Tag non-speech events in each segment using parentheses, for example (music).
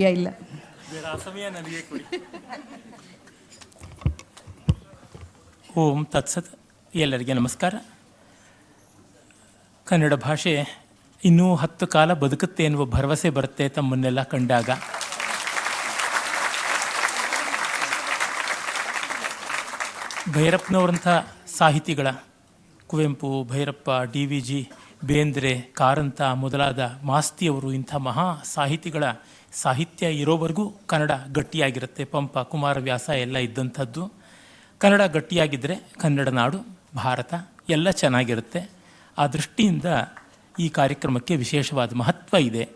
ಇಲ್ಲ ಓಂ ತತ್ಸತ್. ಎಲ್ಲರಿಗೆ ನಮಸ್ಕಾರ. ಕನ್ನಡ ಭಾಷೆ ಇನ್ನೂ ಹತ್ತು ಕಾಲ ಬದುಕುತ್ತೆ ಎನ್ನುವ ಭರವಸೆ ಬರುತ್ತೆ ತಮ್ಮನ್ನೆಲ್ಲ ಕಂಡಾಗ. ಭೈರಪ್ಪನವರಂಥ ಸಾಹಿತಿಗಳ Kuvempu, Bhyrappa, D V G, Bendre, Karanth ಮೊದಲಾದ ಮಾಸ್ತಿಯವರು ಇಂಥ ಮಹಾ ಸಾಹಿತಿಗಳ ಸಾಹಿತ್ಯ ಇರೋವರೆಗೂ ಕನ್ನಡ ಗಟ್ಟಿಯಾಗಿರುತ್ತೆ. ಪಂಪ ಕುಮಾರವ್ಯಾಸ ಎಲ್ಲ ಇದ್ದಂಥದ್ದು. ಕನ್ನಡ ಗಟ್ಟಿಯಾಗಿದ್ದರೆ ಕನ್ನಡ ನಾಡು, ಭಾರತ ಎಲ್ಲ ಚೆನ್ನಾಗಿರುತ್ತೆ. ಆ ದೃಷ್ಟಿಯಿಂದ ಈ ಕಾರ್ಯಕ್ರಮಕ್ಕೆ ವಿಶೇಷವಾದ ಮಹತ್ವ ಇದೆ.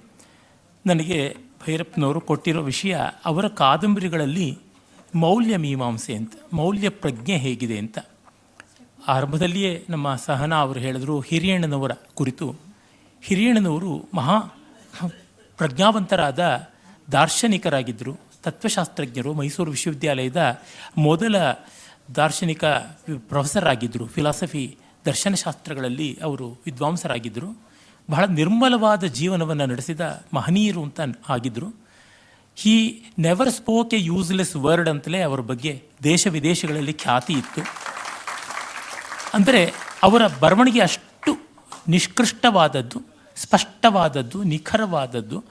ನನಗೆ ಭೈರಪ್ಪನವರು ಕೊಟ್ಟಿರೋ ವಿಷಯ, ಅವರ ಕಾದಂಬರಿಗಳಲ್ಲಿ ಮೌಲ್ಯ ಮೀಮಾಂಸೆ ಅಂತ, ಮೌಲ್ಯ ಪ್ರಜ್ಞೆ ಹೇಗಿದೆ ಅಂತ. ಆರಂಭದಲ್ಲಿಯೇ ನಮ್ಮ ಸಹನಾ ಅವರು ಹೇಳಿದ್ರು, ಹಿರಿಯಣ್ಣನವರ ಕುರಿತು. ಹಿರಿಯಣ್ಣನವರು ಮಹಾ ಪ್ರಜ್ಞಾವಂತರಾದ ದಾರ್ಶನಿಕರಾಗಿದ್ದರು. ತತ್ವಶಾಸ್ತ್ರಜ್ಞರು, ಮೈಸೂರು ವಿಶ್ವವಿದ್ಯಾಲಯದ ಮೊದಲ ದಾರ್ಶನಿಕ ಪ್ರೊಫೆಸರ್ ಆಗಿದ್ದರು ಫಿಲಾಸಫಿ, ದರ್ಶನಶಾಸ್ತ್ರಗಳಲ್ಲಿ ಅವರು ವಿದ್ವಾಂಸರಾಗಿದ್ದರು. ಬಹಳ ನಿರ್ಮಲವಾದ ಜೀವನವನ್ನು ನಡೆಸಿದ ಮಹನೀಯರು ಅಂತ ಆಗಿದ್ದರು. He never spoke a useless word ಅಂತಲೇ ಅವರ ಬಗ್ಗೆ ದೇಶ ವಿದೇಶಗಳಲ್ಲಿ ಖ್ಯಾತಿ ಇತ್ತು. ಅಂದರೆ ಅವರ ಬರವಣಿಗೆ ಅಷ್ಟು ನಿಷ್ಕೃಷ್ಟವಾದದ್ದು. ಸ್ಪಷ್ಟವಾದದ್ದು, ನಿಖರವಾದದ್ದು.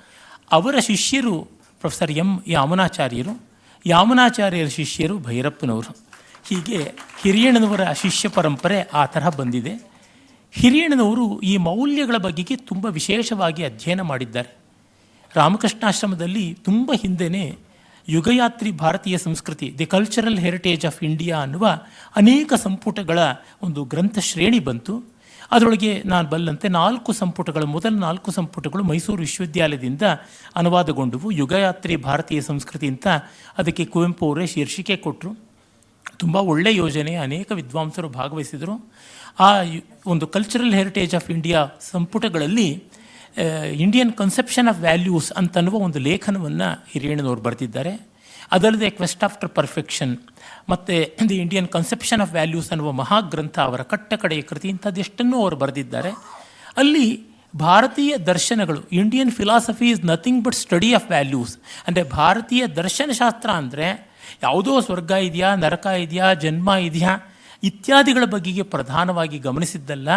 ಅವರ ಶಿಷ್ಯರು ಪ್ರೊಫೆಸರ್ ಎಂ ಯಾಮನಾಚಾರ್ಯರು, ಯಾಮನಾಚಾರ್ಯರ ಶಿಷ್ಯರು ಭೈರಪ್ಪನವರು. ಹೀಗೆ ಹಿರಿಯಣ್ಣನವರ ಶಿಷ್ಯ ಪರಂಪರೆ ಆ ತರಹ ಬಂದಿದೆ. ಹಿರಿಯಣ್ಣನವರು ಈ ಮೌಲ್ಯಗಳ ಬಗೆಗೆ ತುಂಬ ವಿಶೇಷವಾಗಿ ಅಧ್ಯಯನ ಮಾಡಿದ್ದಾರೆ. ರಾಮಕೃಷ್ಣಾಶ್ರಮದಲ್ಲಿ ತುಂಬ ಹಿಂದೆನೇ ಯುಗಯಾತ್ರಿ ಭಾರತೀಯ ಸಂಸ್ಕೃತಿ, the cultural heritage of India ಅನ್ನುವ ಅನೇಕ ಸಂಪುಟಗಳ ಒಂದು ಗ್ರಂಥ ಶ್ರೇಣಿ ಬಂತು. ಅದರೊಳಗೆ ನಾನು ಬಲ್ಲಂತೆ ನಾಲ್ಕು ಸಂಪುಟಗಳು, ಮೊದಲ ನಾಲ್ಕು ಸಂಪುಟಗಳು ಮೈಸೂರು ವಿಶ್ವವಿದ್ಯಾಲಯದಿಂದ ಅನುವಾದಗೊಂಡವು. ಯುಗಯಾತ್ರಿ, ಭಾರತೀಯ ಸಂಸ್ಕೃತಿ ಅಂತ ಅದಕ್ಕೆ ಕುವೆಂಪು ಅವರೇ ಶೀರ್ಷಿಕೆ ಕೊಟ್ಟರು ತುಂಬ ಒಳ್ಳೆಯ ಯೋಜನೆ, ಅನೇಕ ವಿದ್ವಾಂಸರು ಭಾಗವಹಿಸಿದರು. ಆ ಒಂದು ಕಲ್ಚರಲ್ ಹೆರಿಟೇಜ್ ಆಫ್ ಇಂಡಿಯಾ ಸಂಪುಟಗಳಲ್ಲಿ ಇಂಡಿಯನ್ ಕನ್ಸೆಪ್ಷನ್ ಆಫ್ ವ್ಯಾಲ್ಯೂಸ್ ಅಂತನ್ನುವ ಒಂದು ಲೇಖನವನ್ನು ಹಿರಿಯಣ್ಣನವರು ಬರೆದಿದ್ದಾರೆ. ಅದಲ್ಲದೆ ಕ್ವೆಸ್ಟ್ ಆಫ್ಟರ್ ಪರ್ಫೆಕ್ಷನ್ ಮತ್ತು the Indian conception of values ಅನ್ನುವ ಮಹಾಗ್ರಂಥ ಅವರ ಕಟ್ಟ ಕಡೆಯ ಕೃತಿ ಇಂಥದ್ದೆಷ್ಟನ್ನೂ ಅವರು ಬರೆದಿದ್ದಾರೆ. ಅಲ್ಲಿ ಭಾರತೀಯ ದರ್ಶನಗಳು Indian philosophy is nothing but study of values ಅಂದರೆ ಭಾರತೀಯ ದರ್ಶನಶಾಸ್ತ್ರ ಅಂದರೆ ಯಾವುದೋ ಸ್ವರ್ಗ ಇದೆಯಾ, ನರಕ ಇದೆಯಾ, ಜನ್ಮ ಇದೆಯಾ ಇತ್ಯಾದಿಗಳ ಬಗೆಗೆ ಪ್ರಧಾನವಾಗಿ ಗಮನಿಸಿದ್ದಲ್ಲ,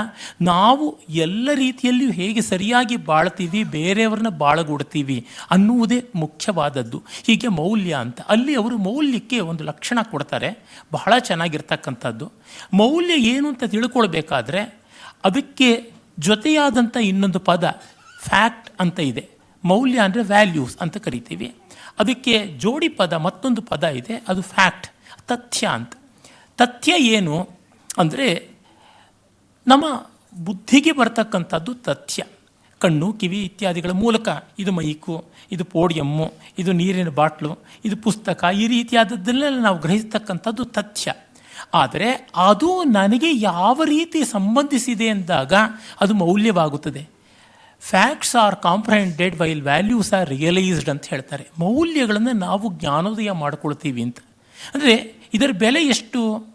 ನಾವು ಎಲ್ಲ ರೀತಿಯಲ್ಲಿಯೂ ಹೇಗೆ ಸರಿಯಾಗಿ ಬಾಳ್ತೀವಿ, ಬೇರೆಯವ್ರನ್ನ ಬಾಳಗೂಡ್ತೀವಿ ಅನ್ನುವುದೇ ಮುಖ್ಯವಾದದ್ದು. ಹೀಗೆ ಮೌಲ್ಯ ಅಂತ. ಅಲ್ಲಿ ಅವರು ಮೌಲ್ಯಕ್ಕೆ ಒಂದು ಲಕ್ಷಣ ಕೊಡ್ತಾರೆ, ಬಹಳ ಚೆನ್ನಾಗಿರ್ತಕ್ಕಂಥದ್ದು. ಮೌಲ್ಯ ಏನು ಅಂತ ತಿಳ್ಕೊಳ್ಬೇಕಾದ್ರೆ, ಅದಕ್ಕೆ ಜೊತೆಯಾದಂಥ ಇನ್ನೊಂದು ಪದ, ಫ್ಯಾಕ್ಟ್ ಅಂತ ಇದೆ. ಮೌಲ್ಯ ಅಂದರೆ ವ್ಯಾಲ್ಯೂಸ್ ಅಂತ ಕರಿತೀವಿ. ಅದಕ್ಕೆ ಜೋಡಿ ಪದ ಮತ್ತೊಂದು ಪದ ಇದೆ, ಅದು ಫ್ಯಾಕ್ಟ್, ತಥ್ಯ ಅಂತ. ತಥ್ಯ ಏನು ಅಂದರೆ ನಮ್ಮ ಬುದ್ಧಿಗೆ ಬರ್ತಕ್ಕಂಥದ್ದು ತಥ್ಯ. ಕಣ್ಣು, ಕಿವಿ ಇತ್ಯಾದಿಗಳ ಮೂಲಕ ಇದು ಮೈಕು, ಇದು ಪೋಡಿಯಮ್ಮು, ಇದು ನೀರಿನ ಬಾಟ್ಲು, ಇದು ಪುಸ್ತಕ, ಈ ರೀತಿಯಾದದ್ದನ್ನೆಲ್ಲ ನಾವು ಗ್ರಹಿಸ್ತಕ್ಕಂಥದ್ದು ತಥ್ಯ. ಆದರೆ ಅದು ನನಗೆ ಯಾವ ರೀತಿ ಸಂಬಂಧಿಸಿದೆ ಅಂದಾಗ ಅದು ಮೌಲ್ಯವಾಗುತ್ತದೆ. Facts are comprehended while values are realised ಅಂತ ಹೇಳ್ತಾರೆ. ಮೌಲ್ಯಗಳನ್ನು ನಾವು ಜ್ಞಾನೋದಯ ಮಾಡ್ಕೊಳ್ತೀವಿ ಅಂತ. ಅಂದರೆ ಇದರ ಬೆಲೆ ಎಷ್ಟು?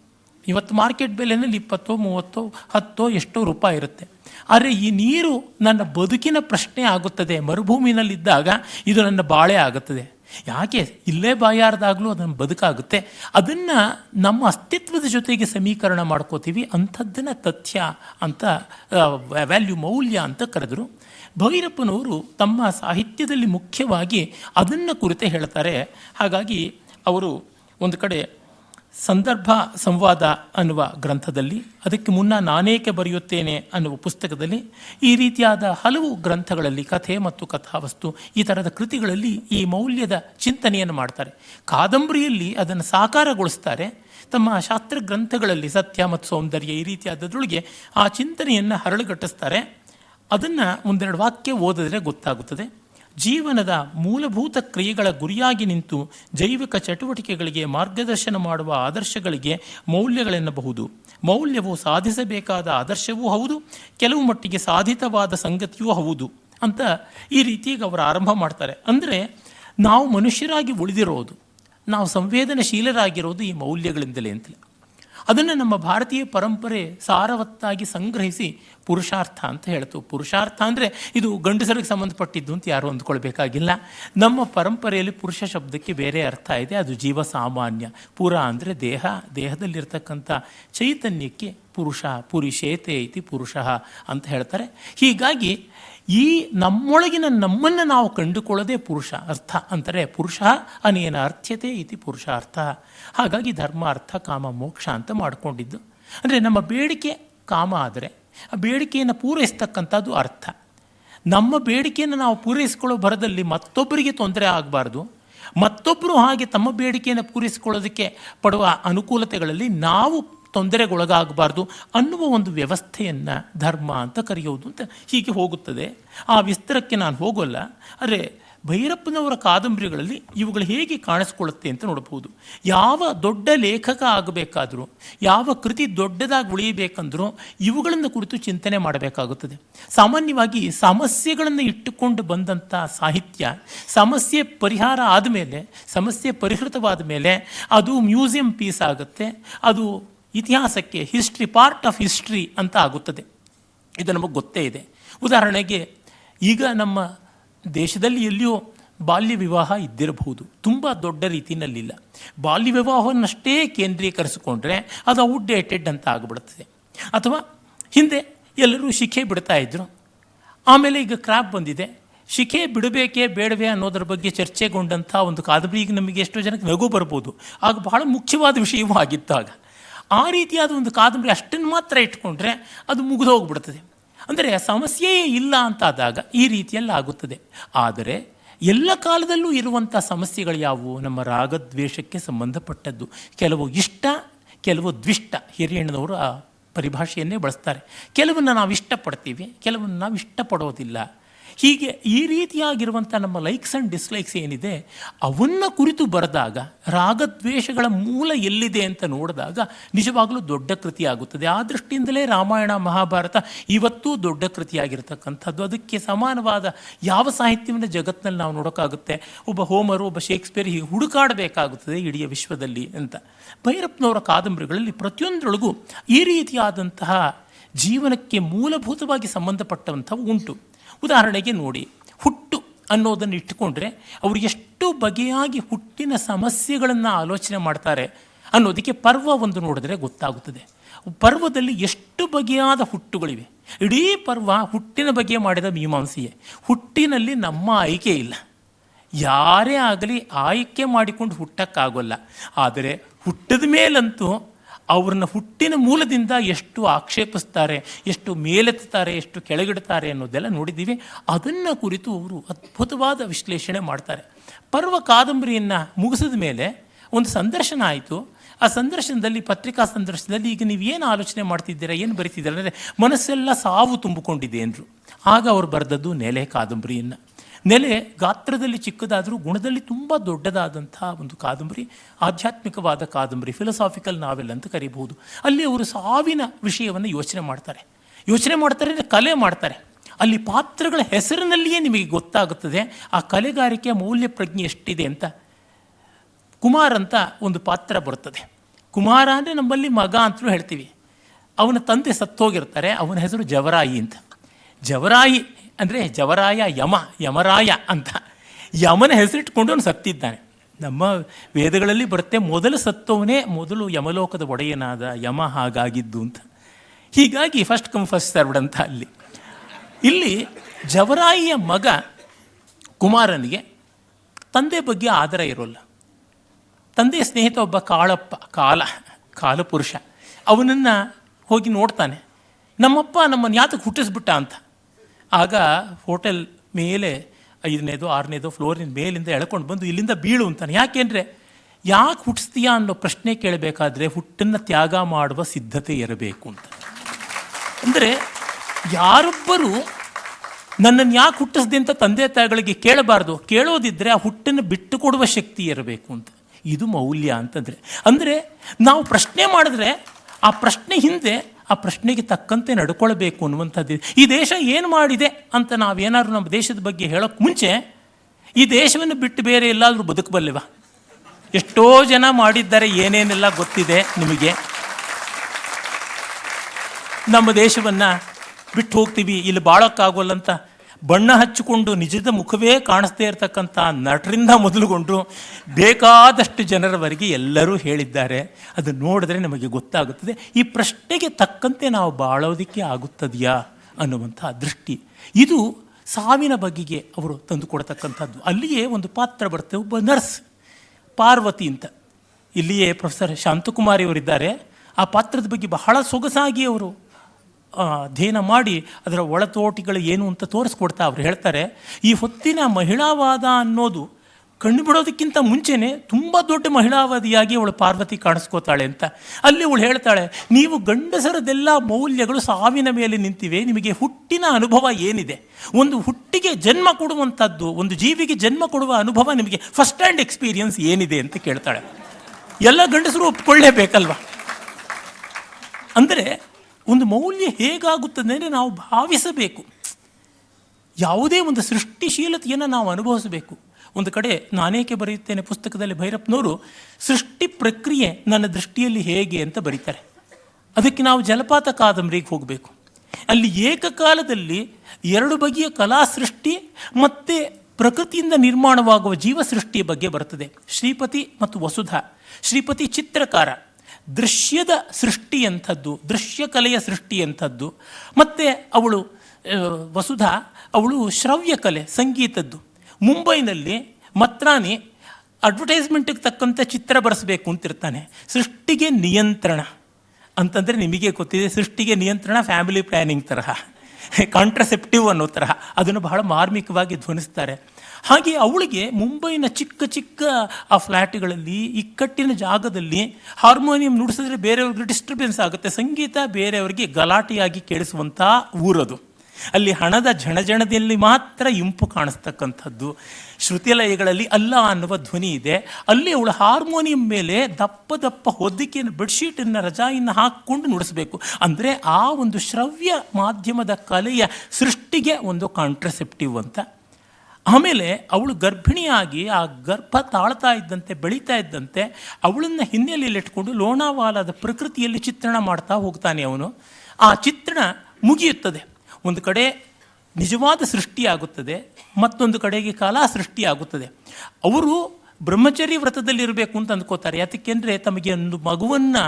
ಇವತ್ತು ಮಾರ್ಕೆಟ್ ಬೆಲೆನಲ್ಲಿ ಇಪ್ಪತ್ತೋ, ಮೂವತ್ತೋ, ಹತ್ತೋ, ಎಷ್ಟೋ ರೂಪಾಯಿ ಇರುತ್ತೆ. ಆದರೆ ಈ ನೀರು ನನ್ನ ಬದುಕಿನ ಪ್ರಶ್ನೆ ಆಗುತ್ತದೆ. ಮರುಭೂಮಿನಲ್ಲಿದ್ದಾಗ ಇದು ನನ್ನ ಬಾಳೆ ಆಗುತ್ತದೆ. ಯಾಕೆ? ಇಲ್ಲೇ ಬಾಯಾರದಾಗಲೂ ಅದನ್ನು ಬದುಕಾಗುತ್ತೆ. ಅದನ್ನು ನಮ್ಮ ಅಸ್ತಿತ್ವದ ಜೊತೆಗೆ ಸಮೀಕರಣ ಮಾಡ್ಕೋತೀವಿ. ಅಂಥದ್ದನ್ನು ತಥ್ಯ ಅಂತ ವ್ಯಾಲ್ಯೂ ಮೌಲ್ಯ ಅಂತ ಕರೆದರು. ಭೈರಪ್ಪನವರು ತಮ್ಮ ಸಾಹಿತ್ಯದಲ್ಲಿ ಮುಖ್ಯವಾಗಿ ಅದನ್ನು ಕುರಿತೇ ಹೇಳ್ತಾರೆ. ಹಾಗಾಗಿ ಅವರು ಒಂದು ಕಡೆ ಸಂದರ್ಭ ಸಂವಾದ ಅನ್ನುವ ಗ್ರಂಥದಲ್ಲಿ, ಅದಕ್ಕೆ ಮುನ್ನ ನಾನೇಕೆ ಬರೆಯುತ್ತೇನೆ ಅನ್ನುವ ಪುಸ್ತಕದಲ್ಲಿ ಈ ರೀತಿಯಾದ ಹಲವು ಗ್ರಂಥಗಳಲ್ಲಿ ಕಥೆ ಮತ್ತು ಕಥಾವಸ್ತು ಈ ಥರದ ಕೃತಿಗಳಲ್ಲಿ ಈ ಮೌಲ್ಯದ ಚಿಂತನೆಯನ್ನು ಮಾಡ್ತಾರೆ. ಕಾದಂಬರಿಯಲ್ಲಿ ಅದನ್ನು ಸಾಕಾರಗೊಳಿಸ್ತಾರೆ. ತಮ್ಮ ಶಾಸ್ತ್ರ ಗ್ರಂಥಗಳಲ್ಲಿ ಸತ್ಯ ಮತ್ತು ಸೌಂದರ್ಯ ಈ ರೀತಿಯಾದದ್ರೊಳಗೆ ಆ ಚಿಂತನೆಯನ್ನು ಹರಳುಗಟ್ಟಿಸ್ತಾರೆ. ಅದನ್ನು ಒಂದೆರಡು ವಾಕ್ಯ ಓದಿದ್ರೆ ಗೊತ್ತಾಗುತ್ತದೆ. ಜೀವನದ ಮೂಲಭೂತ ಕ್ರಿಯೆಗಳ ಗುರಿಯಾಗಿ ನಿಂತು ಜೈವಿಕ ಚಟುವಟಿಕೆಗಳಿಗೆ ಮಾರ್ಗದರ್ಶನ ಮಾಡುವ ಆದರ್ಶಗಳಿಗೆ ಮೌಲ್ಯಗಳೆನ್ನಬಹುದು. ಮೌಲ್ಯವು ಸಾಧಿಸಬೇಕಾದ ಆದರ್ಶವೂ ಹೌದು, ಕೆಲವು ಮಟ್ಟಿಗೆ ಸಾಧಿತವಾದ ಸಂಗತಿಯೂ ಹೌದು ಅಂತ ಈ ರೀತಿಯಾಗಿ ಅವರು ಆರಂಭ ಮಾಡ್ತಾರೆ. ಅಂದರೆ ನಾವು ಮನುಷ್ಯರಾಗಿ ಉಳಿದಿರೋದು, ನಾವು ಸಂವೇದನಶೀಲರಾಗಿರೋದು ಈ ಮೌಲ್ಯಗಳಿಂದಲೇ ಅಂತಲೇ. ಅದನ್ನು ನಮ್ಮ ಭಾರತೀಯ ಪರಂಪರೆ ಸಾರವತ್ತಾಗಿ ಸಂಗ್ರಹಿಸಿ ಪುರುಷಾರ್ಥ ಅಂತ ಹೇಳ್ತು. ಪುರುಷಾರ್ಥ ಅಂದರೆ ಇದು ಗಂಡಸರಿಗೆ ಸಂಬಂಧಪಟ್ಟಿದ್ದು ಅಂತ ಯಾರು ಅಂದ್ಕೊಳ್ಬೇಕಾಗಿಲ್ಲ. ನಮ್ಮ ಪರಂಪರೆಯಲ್ಲಿ ಪುರುಷ ಶಬ್ದಕ್ಕೆ ಬೇರೆ ಅರ್ಥ ಇದೆ. ಅದು ಜೀವ ಸಾಮಾನ್ಯ. ಪುರ ಅಂದರೆ ದೇಹ. ದೇಹದಲ್ಲಿರ್ತಕ್ಕಂಥ ಚೈತನ್ಯಕ್ಕೆ ಪುರುಷ ಪುರುಷೇತೆ ಇತಿ ಪುರುಷ ಅಂತ ಹೇಳ್ತಾರೆ. ಹೀಗಾಗಿ ಈ ನಮ್ಮೊಳಗಿನ ನಮ್ಮನ್ನು ನಾವು ಕಂಡುಕೊಳ್ಳೋದೇ ಪುರುಷ ಅರ್ಥ ಅಂತಾರೆ. ಪುರುಷ ಅನೇನ ಅರ್ಥ್ಯತೆ ಇತಿ ಪುರುಷ ಅರ್ಥ. ಹಾಗಾಗಿ ಧರ್ಮ, ಅರ್ಥ, ಕಾಮ, ಮೋಕ್ಷ ಅಂತ ಮಾಡಿಕೊಂಡಿದ್ದು. ಅಂದರೆ ನಮ್ಮ ಬೇಡಿಕೆ ಕಾಮ ಆದರೆ ಆ ಬೇಡಿಕೆಯನ್ನು ಪೂರೈಸ್ತಕ್ಕಂಥದ್ದು ಅರ್ಥ. ನಮ್ಮ ಬೇಡಿಕೆಯನ್ನು ನಾವು ಪೂರೈಸಿಕೊಳ್ಳೋ ಭರದಲ್ಲಿ ಮತ್ತೊಬ್ಬರಿಗೆ ತೊಂದರೆ ಆಗಬಾರ್ದು. ಮತ್ತೊಬ್ಬರು ಹಾಗೆ ತಮ್ಮ ಬೇಡಿಕೆಯನ್ನು ಪೂರೈಸಿಕೊಳ್ಳೋದಕ್ಕೆ ಪಡುವ ಅನುಕೂಲತೆಗಳಲ್ಲಿ ನಾವು ತೊಂದರೆಗೊಳಗಾಗಬಾರ್ದು ಅನ್ನುವ ಒಂದು ವ್ಯವಸ್ಥೆಯನ್ನು ಧರ್ಮ ಅಂತ ಕರೆಯೋದು ಅಂತ ಹೀಗೆ ಹೋಗುತ್ತದೆ. ಆ ವಿಸ್ತಾರಕ್ಕೆ ನಾನು ಹೋಗೋಲ್ಲ, ಆದರೆ ಭೈರಪ್ಪನವರ ಕಾದಂಬರಿಗಳಲ್ಲಿ ಇವುಗಳು ಹೇಗೆ ಕಾಣಿಸ್ಕೊಳ್ಳುತ್ತೆ ಅಂತ ನೋಡಬಹುದು. ಯಾವ ದೊಡ್ಡ ಲೇಖಕ ಆಗಬೇಕಾದರೂ, ಯಾವ ಕೃತಿ ದೊಡ್ಡದಾಗಿ ಉಳಿಯಬೇಕಂದ್ರೂ ಇವುಗಳನ್ನು ಕುರಿತು ಚಿಂತನೆ ಮಾಡಬೇಕಾಗುತ್ತದೆ. ಸಾಮಾನ್ಯವಾಗಿ ಸಮಸ್ಯೆಗಳನ್ನು ಇಟ್ಟುಕೊಂಡು ಬಂದಂಥ ಸಾಹಿತ್ಯ, ಸಮಸ್ಯೆ ಪರಿಹಾರ ಆದಮೇಲೆ, ಸಮಸ್ಯೆ ಪರಿಹೃತವಾದ ಮೇಲೆ ಅದು ಮ್ಯೂಸಿಯಂ ಪೀಸ್ ಆಗುತ್ತೆ, ಅದು ಇತಿಹಾಸಕ್ಕೆ ಹಿಸ್ಟ್ರಿ ಪಾರ್ಟ್ ಆಫ್ ಹಿಸ್ಟ್ರಿ ಅಂತ ಆಗುತ್ತದೆ. ಇದು ನಮಗೆ ಗೊತ್ತೇ ಇದೆ. ಉದಾಹರಣೆಗೆ, ಈಗ ನಮ್ಮ ದೇಶದಲ್ಲಿ ಎಲ್ಲಿಯೋ ಬಾಲ್ಯ ವಿವಾಹ ಇದ್ದಿರಬಹುದು. ತುಂಬ ದೊಡ್ಡ ರೀತಿಯಲ್ಲಿಲ್ಲ ಬಾಲ್ಯ ವಿವಾಹವನ್ನಷ್ಟೇ ಕೇಂದ್ರೀಕರಿಸಿಕೊಂಡ್ರೆ ಅದು ಔಟ್ಡೇಟೆಡ್ ಅಂತ ಆಗಿಬಿಡುತ್ತದೆ. ಅಥವಾ ಹಿಂದೆ ಎಲ್ಲರೂ ಶಿಖೆ ಬಿಡ್ತಾ ಇದ್ರು. ಆಮೇಲೆ ಈಗ ಕ್ರಾಪ್ ಬಂದಿದೆ. ಶಿಖೆ ಬಿಡಬೇಕೇ ಬೇಡವೇ ಅನ್ನೋದ್ರ ಬಗ್ಗೆ ಚರ್ಚೆಗೊಂಡಂಥ ಒಂದು ಕಾದಂಬರಿ ಈಗ ನಮಗೆ ಎಷ್ಟೋ ಜನಕ್ಕೆ ನಗು ಬರ್ಬೋದು. ಆಗ ಬಹಳ ಮುಖ್ಯವಾದ ವಿಷಯವೂ ಆಗಿತ್ತು ಆಗ. ಆ ರೀತಿಯಾದ ಒಂದು ಕಾದಂಬರಿ ಅಷ್ಟನ್ನು ಮಾತ್ರ ಇಟ್ಕೊಂಡ್ರೆ ಅದು ಮುಗಿದು ಹೋಗ್ಬಿಡ್ತದೆ. ಅಂದರೆ ಸಮಸ್ಯೆಯೇ ಇಲ್ಲ ಅಂತಾದಾಗ ಈ ರೀತಿಯಲ್ಲಿ ಆಗುತ್ತದೆ. ಆದರೆ ಎಲ್ಲ ಕಾಲದಲ್ಲೂ ಇರುವಂಥ ಸಮಸ್ಯೆಗಳು ಯಾವುವು? ನಮ್ಮ ರಾಗದ್ವೇಷಕ್ಕೆ ಸಂಬಂಧಪಟ್ಟದ್ದು. ಕೆಲವು ಇಷ್ಟ, ಕೆಲವು ದ್ವಿಷ್ಟ. ಹಿರಿಯಣ್ಣನವರು ಆ ಪರಿಭಾಷೆಯನ್ನೇ ಬಳಸ್ತಾರೆ. ಕೆಲವನ್ನು ನಾವು ಇಷ್ಟಪಡ್ತೀವಿ ಕೆಲವನ್ನು ನಾವು ಇಷ್ಟಪಡೋದಿಲ್ಲ ಹೀಗೆ ಈ ರೀತಿಯಾಗಿರುವಂಥ ನಮ್ಮ ಲೈಕ್ಸ್ ಆ್ಯಂಡ್ ಡಿಸ್ಲೈಕ್ಸ್ ಏನಿದೆ, ಅವನ್ನ ಕುರಿತು ಬರೆದಾಗ, ರಾಗದ್ವೇಷಗಳ ಮೂಲ ಎಲ್ಲಿದೆ ಅಂತ ನೋಡಿದಾಗ ನಿಜವಾಗಲೂ ದೊಡ್ಡ ಕೃತಿಯಾಗುತ್ತದೆ. ಆ ದೃಷ್ಟಿಯಿಂದಲೇ ರಾಮಾಯಣ, ಮಹಾಭಾರತ ಇವತ್ತೂ ದೊಡ್ಡ ಕೃತಿಯಾಗಿರ್ತಕ್ಕಂಥದ್ದು. ಅದಕ್ಕೆ ಸಮಾನವಾದ ಯಾವ ಸಾಹಿತ್ಯವನ್ನು ಜಗತ್ತಿನಲ್ಲಿ ನಾವು ನೋಡೋಕ್ಕಾಗುತ್ತೆ? ಒಬ್ಬ ಹೋಮರು, ಒಬ್ಬ ಶೇಕ್ಸ್ಪಿಯರ್ ಹೀಗೆ ಹುಡುಕಾಡಬೇಕಾಗುತ್ತದೆ ಇಡೀ ವಿಶ್ವದಲ್ಲಿ ಅಂತ. ಭೈರಪ್ಪನವರ ಕಾದಂಬರಿಗಳಲ್ಲಿ ಪ್ರತಿಯೊಂದರೊಳಗೂ ಈ ರೀತಿಯಾದಂತಹ ಜೀವನಕ್ಕೆ ಮೂಲಭೂತವಾಗಿ ಸಂಬಂಧಪಟ್ಟಂಥವು ಉಂಟು. ಉದಾಹರಣೆಗೆ ನೋಡಿ, ಹುಟ್ಟು ಅನ್ನೋದನ್ನು ಇಟ್ಟುಕೊಂಡ್ರೆ ಅವರು ಎಷ್ಟು ಬಗೆಯಾಗಿ ಹುಟ್ಟಿನ ಸಮಸ್ಯೆಗಳನ್ನು ಆಲೋಚನೆ ಮಾಡ್ತಾರೆ ಅನ್ನೋದಕ್ಕೆ ಪರ್ವ ಒಂದು ನೋಡಿದ್ರೆ ಗೊತ್ತಾಗುತ್ತದೆ. ಪರ್ವದಲ್ಲಿ ಎಷ್ಟು ಬಗೆಯಾದ ಹುಟ್ಟುಗಳಿವೆ. ಇಡೀ ಪರ್ವ ಹುಟ್ಟಿನ ಬಗ್ಗೆ ಮಾಡಿದ ಮೀಮಾಂಸೆಯೇ. ಹುಟ್ಟಿನಲ್ಲಿ ನಮ್ಮ ಆಯ್ಕೆ ಇಲ್ಲ. ಯಾರೇ ಆಗಲಿ ಆಯ್ಕೆ ಮಾಡಿಕೊಂಡು ಹುಟ್ಟಕ್ಕಾಗೋಲ್ಲ. ಆದರೆ ಹುಟ್ಟಿದ ಮೇಲಂತೂ ಅವ್ರನ್ನ ಹುಟ್ಟಿನ ಮೂಲದಿಂದ ಎಷ್ಟು ಆಕ್ಷೇಪಿಸ್ತಾರೆ, ಎಷ್ಟು ಮೇಲೆತ್ತಾರೆ, ಎಷ್ಟು ಕೆಳಗಿಡ್ತಾರೆ ಅನ್ನೋದೆಲ್ಲ ನೋಡಿದ್ದೀವಿ. ಅದನ್ನು ಕುರಿತು ಅವರು ಅದ್ಭುತವಾದ ವಿಶ್ಲೇಷಣೆ ಮಾಡ್ತಾರೆ. ಪರ್ವ ಕಾದಂಬರಿಯನ್ನು ಮುಗಿಸಿದ ಮೇಲೆ ಒಂದು ಸಂದರ್ಶನ ಆಯಿತು. ಆ ಸಂದರ್ಶನದಲ್ಲಿ, ಪತ್ರಿಕಾ ಸಂದರ್ಶನದಲ್ಲಿ ಈಗ ನೀವು ಏನು ಆಲೋಚನೆ ಮಾಡ್ತಿದ್ದೀರಾ, ಏನು ಬರೀತಿದ್ದೀರಾ ಅಂದರೆ ಮನಸ್ಸೆಲ್ಲ ಸಾವು ತುಂಬಿಕೊಂಡಿದೆ ಅಂದರು. ಆಗ ಅವರು ಬರೆದದ್ದು ನೆಲೆ ಕಾದಂಬರಿಯನ್ನು. ನೆಲೆ ಗಾತ್ರದಲ್ಲಿ ಚಿಕ್ಕದಾದರೂ ಗುಣದಲ್ಲಿ ತುಂಬ ದೊಡ್ಡದಾದಂಥ ಒಂದು ಕಾದಂಬರಿ, ಆಧ್ಯಾತ್ಮಿಕವಾದ ಕಾದಂಬರಿ ಫಿಲಸಾಫಿಕಲ್ ನಾವೆಲ್ ಅಂತ ಕರಿಬಹುದು. ಅಲ್ಲಿ ಅವರು ಸಾವಿನ ವಿಷಯವನ್ನು ಯೋಚನೆ ಮಾಡ್ತಾರೆ. ಯೋಚನೆ ಮಾಡ್ತಾರೆ ಅಂದರೆ ಕಲೆ ಮಾಡ್ತಾರೆ. ಅಲ್ಲಿ ಪಾತ್ರಗಳ ಹೆಸರಿನಲ್ಲಿಯೇ ನಿಮಗೆ ಗೊತ್ತಾಗುತ್ತದೆ, ಆ ಕಲೆಗಾರಿಕೆಯ ಮೌಲ್ಯ ಪ್ರಜ್ಞೆ ಎಷ್ಟಿದೆ ಅಂತ. ಕುಮಾರ್ ಅಂತ ಒಂದು ಪಾತ್ರ ಬರುತ್ತದೆ ಕುಮಾರ ಅಂದರೆ ನಮ್ಮಲ್ಲಿ ಮಗ ಅಂತಲೂ ಹೇಳ್ತೀವಿ. ಅವನ ತಂದೆ ಸತ್ತೋಗಿರ್ತಾರೆ, ಅವನ ಹೆಸರು ಜವರಾಯಿ ಅಂತ. ಜವರಾಯಿ ಅಂದರೆ ಜವರಾಯ ಯಮ, ಯಮರಾಯ ಅಂತ. ಯಮನ ಹೆಸರಿಟ್ಕೊಂಡು ಅವನು ಸತ್ತಿದ್ದಾನೆ. ನಮ್ಮ ವೇದಗಳಲ್ಲಿ ಬರುತ್ತೆ, ಮೊದಲು ಸತ್ತವನೇ ಮೊದಲು ಯಮಲೋಕದ ಒಡೆಯನಾದ ಯಮ ಹಾಗಾಗಿದ್ದು ಅಂತ. ಹೀಗಾಗಿ ಫಸ್ಟ್ ಕಮ್ ಫಸ್ಟ್ ಸರ್ವ್ಡ್ ಅಂತ ಅಲ್ಲಿ. ಇಲ್ಲಿ ಜವರಾಯಿಯ ಮಗ ಕುಮಾರನಿಗೆ ತಂದೆ ಬಗ್ಗೆ ಆದರ ಇರೋಲ್ಲ. ತಂದೆ ಸ್ನೇಹಿತ ಒಬ್ಬ ಕಾಳಪ್ಪ, ಕಾಲ, ಕಾಲಪುರುಷ. ಅವನನ್ನು ಹೋಗಿ ನೋಡ್ತಾನೆ. ನಮ್ಮಪ್ಪ ನಮ್ಮನ್ನು ಯಾತಕ್ಕೆ ಹುಟ್ಟಿಸ್ಬಿಟ್ಟ ಅಂತ. ಆಗ ಹೋಟೆಲ್ ಮೇಲೆ, ಐದನೇದು, ಆರನೇದು, ಫ್ಲೋರಿನ ಮೇಲಿಂದ ಎಳ್ಕೊಂಡು ಬಂದು ಇಲ್ಲಿಂದ ಬೀಳು ಅಂತಾನೆ. ಯಾಕೆಂದರೆ ಯಾಕೆ ಹುಟ್ಟಿಸ್ತೀಯಾ ಅನ್ನೋ ಪ್ರಶ್ನೆ ಕೇಳಬೇಕಾದ್ರೆ ಹುಟ್ಟನ್ನು ತ್ಯಾಗ ಮಾಡುವ ಸಿದ್ಧತೆ ಇರಬೇಕು ಅಂತ. ಅಂದರೆ, ಯಾರೊಬ್ಬರು ನನ್ನನ್ನು ಯಾಕೆ ಹುಟ್ಟಿಸ್ದೆ ಅಂತ ತಂದೆ ತಾಯಿಗಳಿಗೆ ಕೇಳಬಾರ್ದು. ಕೇಳೋದಿದ್ದರೆ ಆ ಹುಟ್ಟನ್ನು ಬಿಟ್ಟು ಕೊಡುವ ಶಕ್ತಿ ಇರಬೇಕು ಅಂತ. ಇದು ಮೌಲ್ಯ ಅಂತಂದರೆ. ಅಂದರೆ, ನಾವು ಪ್ರಶ್ನೆ ಮಾಡಿದ್ರೆ ಆ ಪ್ರಶ್ನೆ ಹಿಂದೆ ಆ ಪ್ರಶ್ನೆಗೆ ತಕ್ಕಂತೆ ನಡ್ಕೊಳ್ಬೇಕು ಅನ್ನುವಂಥದ್ದು. ಈ ದೇಶ ಏನು ಮಾಡಿದೆ ಅಂತ ನಾವೇನಾದ್ರೂ ನಮ್ಮ ದೇಶದ ಬಗ್ಗೆ ಹೇಳೋಕ್ಕೆ ಮುಂಚೆ, ಈ ದೇಶವನ್ನು ಬಿಟ್ಟು ಬೇರೆ ಎಲ್ಲಾದರೂ ಬದುಕಬಲ್ಲವ? ಎಷ್ಟೋ ಜನ ಮಾಡಿದ್ದಾರೆ, ಏನೇನೆಲ್ಲ ಗೊತ್ತಿದೆ ನಿಮಗೆ? ನಮ್ಮ ದೇಶವನ್ನು ಬಿಟ್ಟು ಹೋಗ್ತೀವಿ, ಇಲ್ಲಿ ಬಾಳೋಕ್ಕಾಗೋಲ್ಲ ಅಂತ ಬಣ್ಣ ಹಚ್ಚಿಕೊಂಡು ನಿಜದ ಮುಖವೇ ಕಾಣಿಸ್ದೇ ಇರತಕ್ಕಂಥ ನಟರಿಂದ ಮೊದಲುಗೊಂಡು ಬೇಕಾದಷ್ಟು ಜನರವರೆಗೆ ಎಲ್ಲರೂ ಹೇಳಿದ್ದಾರೆ. ಅದು ನೋಡಿದ್ರೆ ನಮಗೆ ಗೊತ್ತಾಗುತ್ತದೆ. ಈ ಪ್ರಶ್ನೆಗೆ ತಕ್ಕಂತೆ ನಾವು ಬಾಳೋದಕ್ಕೆ ಆಗುತ್ತದೆಯಾ ಅನ್ನುವಂಥ ದೃಷ್ಟಿ. ಇದು ಸಾವಿನ ಬಗೆಗೆ ಅವರು ತಂದುಕೊಡ್ತಕ್ಕಂಥದ್ದು ಅಲ್ಲಿಯೇ ಒಂದು ಪಾತ್ರ ಬರುತ್ತೆ. ಒಬ್ಬ ನರ್ಸ್, ಪಾರ್ವತಿ ಅಂತ. ಇಲ್ಲಿಯೇ ಪ್ರೊಫೆಸರ್ ಶಾಂತಕುಮಾರಿ ಅವರಿದ್ದಾರೆ. ಆ ಪಾತ್ರದ ಬಗ್ಗೆ ಬಹಳ ಸೊಗಸಾಗಿ ಅವರು ಅಧ್ಯಯನ ಮಾಡಿ ಅದರ ಒಳತೋಟಿಗಳು ಏನು ಅಂತ ತೋರಿಸ್ಕೊಡ್ತಾ ಅವರು ಹೇಳ್ತಾರೆ, ಈ ಹೊತ್ತಿನ ಮಹಿಳಾವಾದ ಅನ್ನೋದು ಕಣ್ಣು ಬಿಡೋದಕ್ಕಿಂತ ಮುಂಚೆನೇ ತುಂಬ ದೊಡ್ಡ ಮಹಿಳಾವಾದಿಯಾಗಿ ಅವಳು ಪಾರ್ವತಿ ಕಾಣಿಸ್ಕೋತಾಳೆ ಅಂತ. ಅಲ್ಲಿ ಅವಳು ಹೇಳ್ತಾಳೆ, ನೀವು ಗಂಡಸರದೆಲ್ಲ ಮೌಲ್ಯಗಳು ಸಾವಿನ ಮೇಲೆ ನಿಂತಿವೆ, ನಿಮಗೆ ಹುಟ್ಟಿನ ಅನುಭವ ಏನಿದೆ? ಒಂದು ಹುಟ್ಟಿಗೆ ಜನ್ಮ ಕೊಡುವಂಥದ್ದು, ಒಂದು ಜೀವಿಗೆ ಜನ್ಮ ಕೊಡುವ ಅನುಭವ ನಿಮಗೆ ಫಸ್ಟ್ ಹ್ಯಾಂಡ್ ಎಕ್ಸ್ಪೀರಿಯನ್ಸ್ ಏನಿದೆ? ಅಂತ ಕೇಳ್ತಾಳೆ. ಎಲ್ಲ ಗಂಡಸರು ಒಪ್ಕೊಳ್ಳೇಬೇಕಲ್ವ? ಅಂದರೆ ಒಂದು ಮೌಲ್ಯ ಹೇಗಾಗುತ್ತದೆ ಅಂದರೆ ನಾವು ಭಾವಿಸಬೇಕು. ಯಾವುದೇ ಒಂದು ಸೃಷ್ಟಿಶೀಲತೆಯನ್ನು ನಾವು ಅನುಭವಿಸಬೇಕು. ಒಂದು ಕಡೆ ನಾನೇಕೆ ಬರೆಯುತ್ತೇನೆ ಪುಸ್ತಕದಲ್ಲಿ ಭೈರಪ್ಪನವರು, ಸೃಷ್ಟಿ ಪ್ರಕ್ರಿಯೆ ನನ್ನ ದೃಷ್ಟಿಯಲ್ಲಿ ಹೇಗೆ ಅಂತ ಬರೀತಾರೆ. ಅದಕ್ಕೆ ನಾವು ಜಲಪಾತ ಕಾದಂಬರಿಗೆ ಹೋಗಬೇಕು. ಅಲ್ಲಿ ಏಕಕಾಲದಲ್ಲಿ ಎರಡು ಬಗೆಯ ಕಲಾ ಸೃಷ್ಟಿ ಮತ್ತು ಪ್ರಕೃತಿಯಿಂದ ನಿರ್ಮಾಣವಾಗುವ ಜೀವ ಸೃಷ್ಟಿಯ ಬಗ್ಗೆ ಬರ್ತದೆ. ಶ್ರೀಪತಿ ಮತ್ತು ವಸುಧಾ. ಶ್ರೀಪತಿ ಚಿತ್ರಕಾರ. ದೃಶ್ಯದ ಸೃಷ್ಟಿಯಂಥದ್ದು, ದೃಶ್ಯ ಕಲೆಯ ಸೃಷ್ಟಿಯಂಥದ್ದು. ಮತ್ತು ಅವಳು ವಸುಧಾ, ಅವಳು ಶ್ರವ್ಯ ಕಲೆ, ಸಂಗೀತದ್ದು. ಮುಂಬೈನಲ್ಲಿ ಮತ್ರಾನಿ ಅಡ್ವರ್ಟೈಸ್ಮೆಂಟಿಗೆ ತಕ್ಕಂಥ ಚಿತ್ರ ಬರೆಸಬೇಕು ಅಂತಿರ್ತಾನೆ. ಸೃಷ್ಟಿಗೆ ನಿಯಂತ್ರಣ. ಅಂತಂದರೆ ನಿಮಗೆ ಗೊತ್ತಿದೆ, ಸೃಷ್ಟಿಗೆ ನಿಯಂತ್ರಣ ಫ್ಯಾಮಿಲಿ ಪ್ಲ್ಯಾನಿಂಗ್ ತರಹ. (laughs) ಕಾಂಟ್ರಸೆಪ್ಟಿವ್ ಅನ್ನೋ ತರಹ. ಅದನ್ನು ಬಹಳ ಮಾರ್ಮಿಕವಾಗಿ ಧ್ವನಿಸ್ತಾರೆ. ಹಾಗೆ ಅವಳಿಗೆ ಮುಂಬೈನ ಚಿಕ್ಕ ಚಿಕ್ಕ ಆ ಫ್ಲ್ಯಾಟ್ಗಳಲ್ಲಿ ಇಕ್ಕಟ್ಟಿನ ಜಾಗದಲ್ಲಿ ಹಾರ್ಮೋನಿಯಂ ನುಡಿಸಿದ್ರೆ ಬೇರೆಯವ್ರಿಗೆ ಡಿಸ್ಟರ್ಬೆನ್ಸ್ ಆಗುತ್ತೆ. ಸಂಗೀತ ಬೇರೆಯವರಿಗೆ ಗಲಾಟೆಯಾಗಿ ಕೇಳಿಸುವಂಥ ಊರದು. ಅಲ್ಲಿ ಹಣದ ಜನಜನದಲ್ಲಿ ಮಾತ್ರ ಇಂಪು ಕಾಣಿಸ್ತಕ್ಕಂಥದ್ದು. ಶ್ರುತಿಲಯಗಳಲ್ಲಿ ಅಲ್ಲ ಅನ್ನುವ ಧ್ವನಿ ಇದೆ. ಅಲ್ಲಿ ಅವಳು ಹಾರ್ಮೋನಿಯಂ ಮೇಲೆ ದಪ್ಪ ದಪ್ಪ ಹೊದ್ದಿಕೆಯನ್ನು ಬೆಡ್ಶೀಟನ್ನು ರಜಾಯನ್ನು ಹಾಕ್ಕೊಂಡು ನುಡಿಸಬೇಕು. ಅಂದರೆ ಆ ಒಂದು ಶ್ರವ್ಯ ಮಾಧ್ಯಮದ ಕಲೆಯ ಸೃಷ್ಟಿಗೆ ಒಂದು ಕಾಂಟ್ರಸೆಪ್ಟಿವ್ ಅಂತ. ಆಮೇಲೆ ಅವಳು ಗರ್ಭಿಣಿಯಾಗಿ ಆ ಗರ್ಭ ತಾಳ್ತಾ ಇದ್ದಂತೆ, ಬೆಳೀತಾ ಇದ್ದಂತೆ ಅವಳನ್ನು ಹಿನ್ನೆಲೆಯಲ್ಲಿ ಇಟ್ಕೊಂಡು ಲೋಣಾವಾಲದ ಪ್ರಕೃತಿಯಲ್ಲಿ ಚಿತ್ರಣ ಮಾಡ್ತಾ ಹೋಗ್ತಾನೆ ಅವನು. ಆ ಚಿತ್ರಣ ಮುಗಿಯುತ್ತದೆ. ಒಂದು ಕಡೆ ನಿಜವಾದ ಸೃಷ್ಟಿಯಾಗುತ್ತದೆ, ಮತ್ತೊಂದು ಕಡೆಗೆ ಕಲಾ ಸೃಷ್ಟಿಯಾಗುತ್ತದೆ. ಅವರು ಬ್ರಹ್ಮಚರ್ಯ ವ್ರತದಲ್ಲಿರಬೇಕು ಅಂತ ಅಂದ್ಕೋತಾರೆ. ಯಾತಕ್ಕೆಂದರೆ ತಮಗೆ ಒಂದು ಮಗುವನ್ನು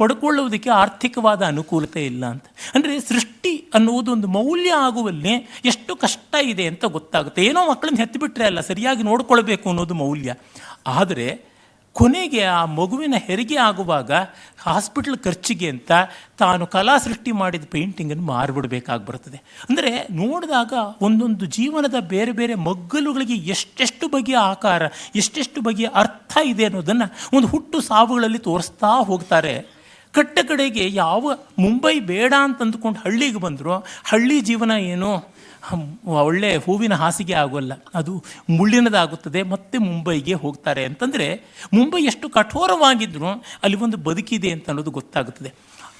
ಪಡ್ಕೊಳ್ಳುವುದಕ್ಕೆ ಆರ್ಥಿಕವಾದ ಅನುಕೂಲತೆ ಇಲ್ಲ ಅಂತ. ಅಂದರೆ ಸೃಷ್ಟಿ ಅನ್ನುವುದು ಒಂದು ಮೌಲ್ಯ ಆಗುವಲ್ಲಿ ಎಷ್ಟು ಕಷ್ಟ ಇದೆ ಅಂತ ಗೊತ್ತಾಗುತ್ತೆ. ಏನೋ ಮಕ್ಕಳನ್ನ ಹೆತ್ತಿಬಿಟ್ರೆ ಅಲ್ಲ, ಸರಿಯಾಗಿ ನೋಡ್ಕೊಳ್ಬೇಕು ಅನ್ನೋದು ಮೌಲ್ಯ. ಆದರೆ ಕೊನೆಗೆ ಆ ಮಗುವಿನ ಹೆರಿಗೆ ಆಗುವಾಗ ಹಾಸ್ಪಿಟ್ಲ್ ಖರ್ಚಿಗೆ ಅಂತ ತಾನು ಕಲಾ ಸೃಷ್ಟಿ ಮಾಡಿದ ಪೇಂಟಿಂಗನ್ನು ಮಾರಿಬಿಡ್ಬೇಕಾಗಿ ಬರ್ತದೆ. ಅಂದರೆ ನೋಡಿದಾಗ ಒಂದೊಂದು ಜೀವನದ ಬೇರೆ ಬೇರೆ ಮಗ್ಗಲುಗಳಿಗೆ ಎಷ್ಟೆಷ್ಟು ಬಗೆಯ ಆಕಾರ, ಎಷ್ಟೆಷ್ಟು ಬಗೆಯ ಅರ್ಥ ಇದೆ ಅನ್ನೋದನ್ನು ಒಂದು ಹುಟ್ಟು ಸಾವುಗಳಲ್ಲಿ ತೋರಿಸ್ತಾ ಹೋಗ್ತಾರೆ. ಕಟ್ಟ ಕಡೆಗೆ ಯಾವ ಮುಂಬೈ ಬೇಡ ಅಂತ ಅಂದ್ಕೊಂಡು ಹಳ್ಳಿಗೆ ಬಂದರೂ, ಹಳ್ಳಿ ಜೀವನ ಏನು? ಒಳ್ಳೆ ಹೂವಿನ ಹಾಸಿಗೆ ಆಗೋಲ್ಲ. ಅದು ಮುಳ್ಳಿನದಾಗುತ್ತದೆ, ಮತ್ತೆ ಮುಂಬೈಗೆ ಹೋಗ್ತಾರೆ. ಅಂತಂದರೆ ಮುಂಬೈ ಎಷ್ಟು ಕಠೋರವಾಗಿದ್ದರೂ ಅಲ್ಲಿ ಒಂದು ಬದುಕಿದೆ ಅಂತ ಅನ್ನೋದು ಗೊತ್ತಾಗುತ್ತದೆ.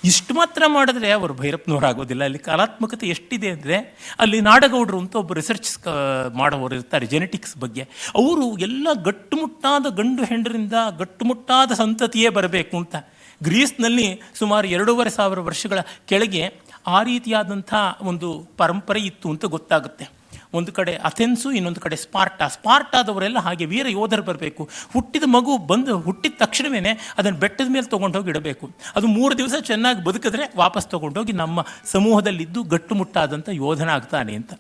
ಇಷ್ಟು ಮಾತ್ರ ಮಾಡಿದ್ರೆ ಅವರು ಭೈರಪ್ಪನವರಾಗೋದಿಲ್ಲ. ಅಲ್ಲಿ ಕಲಾತ್ಮಕತೆ ಎಷ್ಟಿದೆ ಅಂದರೆ, ಅಲ್ಲಿ ನಾಡಗೌಡರು ಅಂತ ಒಬ್ಬ ರಿಸರ್ಚ್ ಮಾಡೋರು ಇರ್ತಾರೆ ಜೆನೆಟಿಕ್ಸ್ ಬಗ್ಗೆ. ಅವರು ಎಲ್ಲ ಗಟ್ಟುಮುಟ್ಟಾದ ಗಂಡು ಹೆಂಡರಿಂದ ಗಟ್ಟುಮುಟ್ಟಾದ ಸಂತತಿಯೇ ಬರಬೇಕು ಅಂತ. ಗ್ರೀಸ್ನಲ್ಲಿ ಸುಮಾರು ಎರಡೂವರೆ ಸಾವಿರ ವರ್ಷಗಳ ಕೆಳಗೆ ಆ ರೀತಿಯಾದಂಥ ಒಂದು ಪರಂಪರೆ ಇತ್ತು ಅಂತ ಗೊತ್ತಾಗುತ್ತೆ. ಒಂದು ಕಡೆ ಅಥೆನ್ಸು, ಇನ್ನೊಂದು ಕಡೆ ಸ್ಪಾರ್ಟಾ. ಸ್ಪಾರ್ಟಾದವರೆಲ್ಲ ಹಾಗೆ ವೀರ ಯೋಧರು ಬರಬೇಕು. ಹುಟ್ಟಿದ ಮಗು ಬಂದು ಹುಟ್ಟಿದ ತಕ್ಷಣವೇ ಅದನ್ನು ಬೆಟ್ಟದ ಮೇಲೆ ತೊಗೊಂಡೋಗಿ ಇಡಬೇಕು. ಅದು ಮೂರು ದಿವಸ ಚೆನ್ನಾಗಿ ಬದುಕಿದ್ರೆ ವಾಪಸ್ ತೊಗೊಂಡೋಗಿ ನಮ್ಮ ಸಮೂಹದಲ್ಲಿದ್ದು ಗಟ್ಟುಮುಟ್ಟಾದಂಥ ಯೋಧನ ಆಗ್ತಾನೆ ಅಂತ.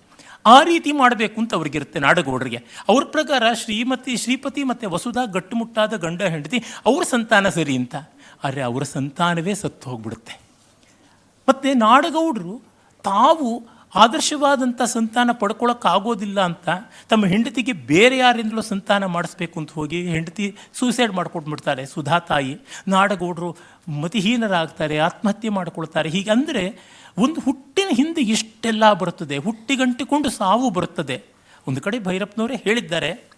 ಆ ರೀತಿ ಮಾಡಬೇಕು ಅಂತ ಅವ್ರಿಗಿರುತ್ತೆ ನಾಡಗೌಡರಿಗೆ. ಅವ್ರ ಪ್ರಕಾರ ಶ್ರೀಮತಿ, ಶ್ರೀಪತಿ ಮತ್ತು ವಸುಧಾ ಗಟ್ಟುಮುಟ್ಟಾದ ಗಂಡ ಹೆಂಡತಿ ಅವ್ರ ಸಂತಾನ ಸರಿ ಅಂತ. ಆದರೆ ಅವರ ಸಂತಾನವೇ ಸತ್ತು ಹೋಗ್ಬಿಡುತ್ತೆ. ಮತ್ತು ನಾಡಗೌಡರು ತಾವು ಆದರ್ಶವಾದಂಥ ಸಂತಾನ ಪಡ್ಕೊಳ್ಳೋಕ್ಕಾಗೋದಿಲ್ಲ ಅಂತ ತಮ್ಮ ಹೆಂಡತಿಗೆ ಬೇರೆ ಯಾರಿಂದಲೂ ಸಂತಾನ ಮಾಡಿಸ್ಬೇಕು ಅಂತ ಹೋಗಿ ಹೆಂಡತಿ ಸೂಸೈಡ್ ಮಾಡ್ಕೊಟ್ಬಿಡ್ತಾರೆ ಸುಧಾ ತಾಯಿ. ನಾಡಗೌಡರು ಮತಿಹೀನರಾಗ್ತಾರೆ, ಆತ್ಮಹತ್ಯೆ ಮಾಡಿಕೊಳ್ತಾರೆ. ಹೀಗೆ ಅಂದರೆ ಒಂದು ಹುಟ್ಟಿನ ಹಿಂದೆ ಇಷ್ಟೆಲ್ಲ ಬರುತ್ತದೆ. ಹುಟ್ಟಿಗಂಟಿಕೊಂಡು ಸಾವು ಬರುತ್ತದೆ. ಒಂದು ಕಡೆ ಭೈರಪ್ಪನವರೇ ಹೇಳಿದ್ದಾರೆ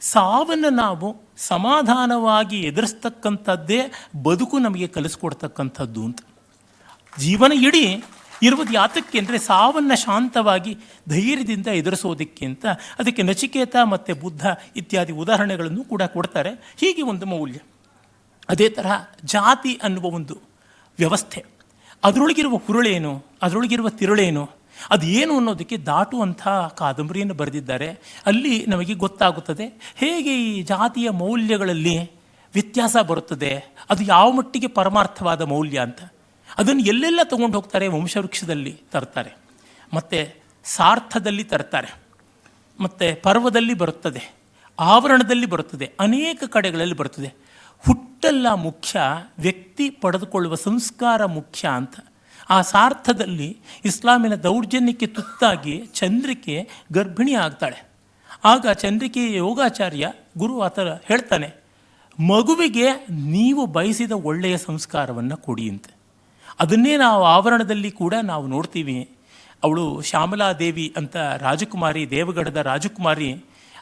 ಸಾವನ್ನು ನಾವು ಸಮಾಧಾನವಾಗಿ ಎದುರಿಸ್ತಕ್ಕಂಥದ್ದೇ ಬದುಕು ನಮಗೆ ಕಲಿಸ್ಕೊಡ್ತಕ್ಕಂಥದ್ದು ಅಂತ. ಜೀವನ ಇಡೀ ಇರುವುದು ಯಾತಕ್ಕೆ ಅಂದರೆ ಸಾವನ್ನು ಶಾಂತವಾಗಿ ಧೈರ್ಯದಿಂದ ಎದುರಿಸೋದಕ್ಕೆ ಅಂತ. ಅದಕ್ಕೆ ನಚಿಕೇತ ಮತ್ತು ಬುದ್ಧ ಇತ್ಯಾದಿ ಉದಾಹರಣೆಗಳನ್ನು ಕೂಡ ಕೊಡ್ತಾರೆ. ಹೀಗೆ ಒಂದು ಮೌಲ್ಯ. ಅದೇ ತರಹ ಜಾತಿ ಅನ್ನುವ ಒಂದು ವ್ಯವಸ್ಥೆ. ಅದರೊಳಗಿರುವ ಹುರುಳೇನು ಅದರೊಳಗಿರುವ ತಿರುಳೇನು? ಅದು ಏನು ಅನ್ನೋದಕ್ಕೆ ದಾಟುವಂಥ ಕಾದಂಬರಿಯನ್ನು ಬರೆದಿದ್ದಾರೆ. ಅಲ್ಲಿ ನಮಗೆ ಗೊತ್ತಾಗುತ್ತದೆ ಹೇಗೆ ಈ ಜಾತಿಯ ಮೌಲ್ಯಗಳಲ್ಲಿ ವ್ಯತ್ಯಾಸ ಬರುತ್ತದೆ, ಅದು ಯಾವ ಮಟ್ಟಿಗೆ ಪರಮಾರ್ಥವಾದ ಮೌಲ್ಯ ಅಂತ. ಅದನ್ನು ಎಲ್ಲೆಲ್ಲ ತೊಗೊಂಡು ಹೋಗ್ತಾರೆ ವಂಶವೃಕ್ಷದಲ್ಲಿ ತರ್ತಾರೆ. ಮತ್ತು ಸಾರ್ಥದಲ್ಲಿ ತರ್ತಾರೆ. ಮತ್ತು ಪರ್ವದಲ್ಲಿ ಬರುತ್ತದೆ, ಆವರಣದಲ್ಲಿ ಬರುತ್ತದೆ, ಅನೇಕ ಕಡೆಗಳಲ್ಲಿ ಬರುತ್ತದೆ. ಹುಟ್ಟಲ್ಲ ಮುಖ್ಯ, ವ್ಯಕ್ತಿ ಪಡೆದುಕೊಳ್ಳುವ ಸಂಸ್ಕಾರ ಮುಖ್ಯ ಅಂತ. ಆ ಸಾರ್ಥದಲ್ಲಿ ಇಸ್ಲಾಮಿನ ದೌರ್ಜನ್ಯಕ್ಕೆ ತುತ್ತಾಗಿ ಚಂದ್ರಿಕೆ ಗರ್ಭಿಣಿ ಆಗ್ತಾಳೆ. ಆಗ ಚಂದ್ರಿಕೆಯ ಯೋಗಾಚಾರ್ಯ ಗುರು ಆತ ಹೇಳ್ತಾನೆ, ಮಗುವಿಗೆ ನೀವು ಬಯಸಿದ ಒಳ್ಳೆಯ ಸಂಸ್ಕಾರವನ್ನು ಕೊಡಿಯಂತೆ ಅದನ್ನೇ ನಾವು ಆವರಣದಲ್ಲಿ ಕೂಡ ನಾವು ನೋಡ್ತೀವಿ. ಅವಳು ಶ್ಯಾಮಲಾದೇವಿ ಅಂತ ರಾಜಕುಮಾರಿ, ದೇವಗಢದ ರಾಜಕುಮಾರಿ,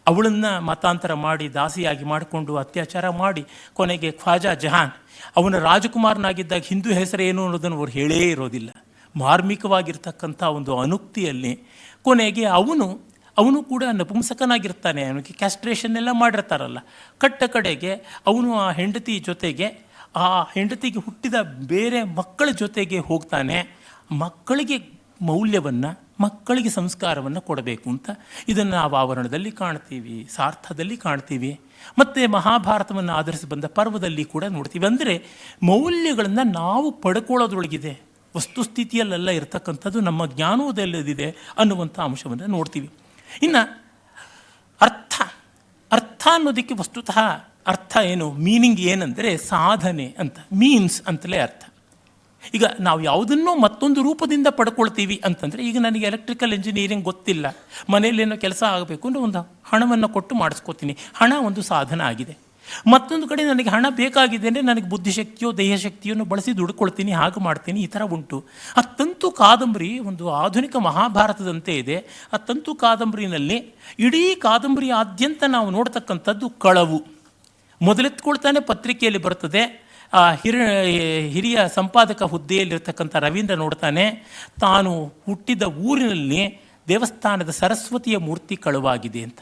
ಅವಳನ್ನು ಮತಾಂತರ ಮಾಡಿ, ದಾಸಿಯಾಗಿ ಮಾಡಿಕೊಂಡು ಅತ್ಯಾಚಾರ ಮಾಡಿ ಕೊನೆಗೆ ಖ್ವಾಜಾ ಜಹಾನ್ ಅವನ ರಾಜಕುಮಾರನಾಗಿದ್ದಾಗ ಹಿಂದೂ ಹೆಸರೇನು ಅನ್ನೋದನ್ನು ಅವ್ರು ಹೇಳೇ ಇರೋದಿಲ್ಲ. ಮಾರ್ಮಿಕವಾಗಿರ್ತಕ್ಕಂಥ ಒಂದು ಅನುಕ್ತಿಯಲ್ಲಿ ಕೊನೆಗೆ ಅವನು ಅವನು ಕೂಡ ನಪುಂಸಕನಾಗಿರ್ತಾನೆ. ಅವನಿಗೆ ಕ್ಯಾಸ್ಟ್ರೇಷನ್ ಎಲ್ಲ ಮಾಡಿರ್ತಾರಲ್ಲ. ಕಟ್ಟ ಕಡೆಗೆ ಅವನು ಆ ಹೆಂಡತಿ ಜೊತೆಗೆ, ಆ ಹೆಂಡತಿಗೆ ಹುಟ್ಟಿದ ಬೇರೆ ಮಕ್ಕಳ ಜೊತೆಗೆ ಹೋಗ್ತಾನೆ. ಮಕ್ಕಳಿಗೆ ಮೌಲ್ಯವನ್ನು, ಮಕ್ಕಳಿಗೆ ಸಂಸ್ಕಾರವನ್ನು ಕೊಡಬೇಕು ಅಂತ ಇದನ್ನು ನಾವು ಆವರಣದಲ್ಲಿ ಕಾಣ್ತೀವಿ, ಸಾರ್ಥದಲ್ಲಿ ಕಾಣ್ತೀವಿ. ಮತ್ತು ಮಹಾಭಾರತವನ್ನು ಆಧರಿಸಿ ಬಂದ ಪರ್ವದಲ್ಲಿ ಕೂಡ ನೋಡ್ತೀವಿ. ಅಂದರೆ ಮೌಲ್ಯಗಳನ್ನು ನಾವು ಪಡ್ಕೊಳ್ಳೋದ್ರೊಳಗಿದೆ. ವಸ್ತುಸ್ಥಿತಿಯಲ್ಲೆಲ್ಲ ಇರತಕ್ಕಂಥದ್ದು ನಮ್ಮ ಜ್ಞಾನೋದಯಲ್ಲದಿದೆ ಅನ್ನುವಂಥ ಅಂಶವನ್ನು ನೋಡ್ತೀವಿ. ಇನ್ನು ಅರ್ಥ ಅರ್ಥ ಅನ್ನೋದಕ್ಕೆ ವಸ್ತುತಃ ಅರ್ಥ ಏನು? ಮೀನಿಂಗ್ ಏನಂದರೆ ಸಾಧನೆ ಅಂತ ಮೀನ್ಸ್ ಅಂತಲೇ ಅರ್ಥ. ಈಗ ನಾವು ಯಾವುದನ್ನು ಮತ್ತೊಂದು ರೂಪದಿಂದ ಪಡ್ಕೊಳ್ತೀವಿ ಅಂತಂದರೆ ಈಗ ನನಗೆ ಎಲೆಕ್ಟ್ರಿಕಲ್ ಇಂಜಿನಿಯರಿಂಗ್ ಗೊತ್ತಿಲ್ಲ. ಮನೆಯಲ್ಲೇನೋ ಕೆಲಸ ಆಗಬೇಕು ಅಂದರೆ ಒಂದು ಹಣವನ್ನು ಕೊಟ್ಟು ಮಾಡಿಸ್ಕೋತೀನಿ. ಹಣ ಒಂದು ಸಾಧನ ಆಗಿದೆ. ಮತ್ತೊಂದು ಕಡೆ ನನಗೆ ಹಣ ಬೇಕಾಗಿದೆ ಅಂದರೆ ನನಗೆ ಬುದ್ಧಿಶಕ್ತಿಯೋ ದೇಹಶಕ್ತಿಯನ್ನು ಬಳಸಿ ದುಡ್ಕೊಳ್ತೀನಿ, ಹಾಗೆ ಮಾಡ್ತೀನಿ, ಈ ಥರ ಉಂಟು. ಆ ತಂತು ಕಾದಂಬರಿ ಒಂದು ಆಧುನಿಕ ಮಹಾಭಾರತದಂತೆ ಇದೆ. ಆ ತಂತು ಕಾದಂಬರಿನಲ್ಲಿ ಇಡೀ ಕಾದಂಬರಿಯಾದ್ಯಂತ ನಾವು ನೋಡ್ತಕ್ಕಂಥದ್ದು ಕಳವು. ಮೊದಲೆತ್ಕೊಳ್ತಾನೆ ಪತ್ರಿಕೆಯಲ್ಲಿ ಬರ್ತದೆ. ಹಿರ, ಹಿರಿಯ ಸಂಪಾದಕ ಹುದ್ದೆಯಲ್ಲಿರ್ತಕ್ಕಂಥ ರವೀಂದ್ರ ನೋಡ್ತಾನೆ, ತಾನು ಹುಟ್ಟಿದ ಊರಿನಲ್ಲಿ ದೇವಸ್ಥಾನದ ಸರಸ್ವತಿಯ ಮೂರ್ತಿ ಕಳುವಾಗಿದೆ ಅಂತ.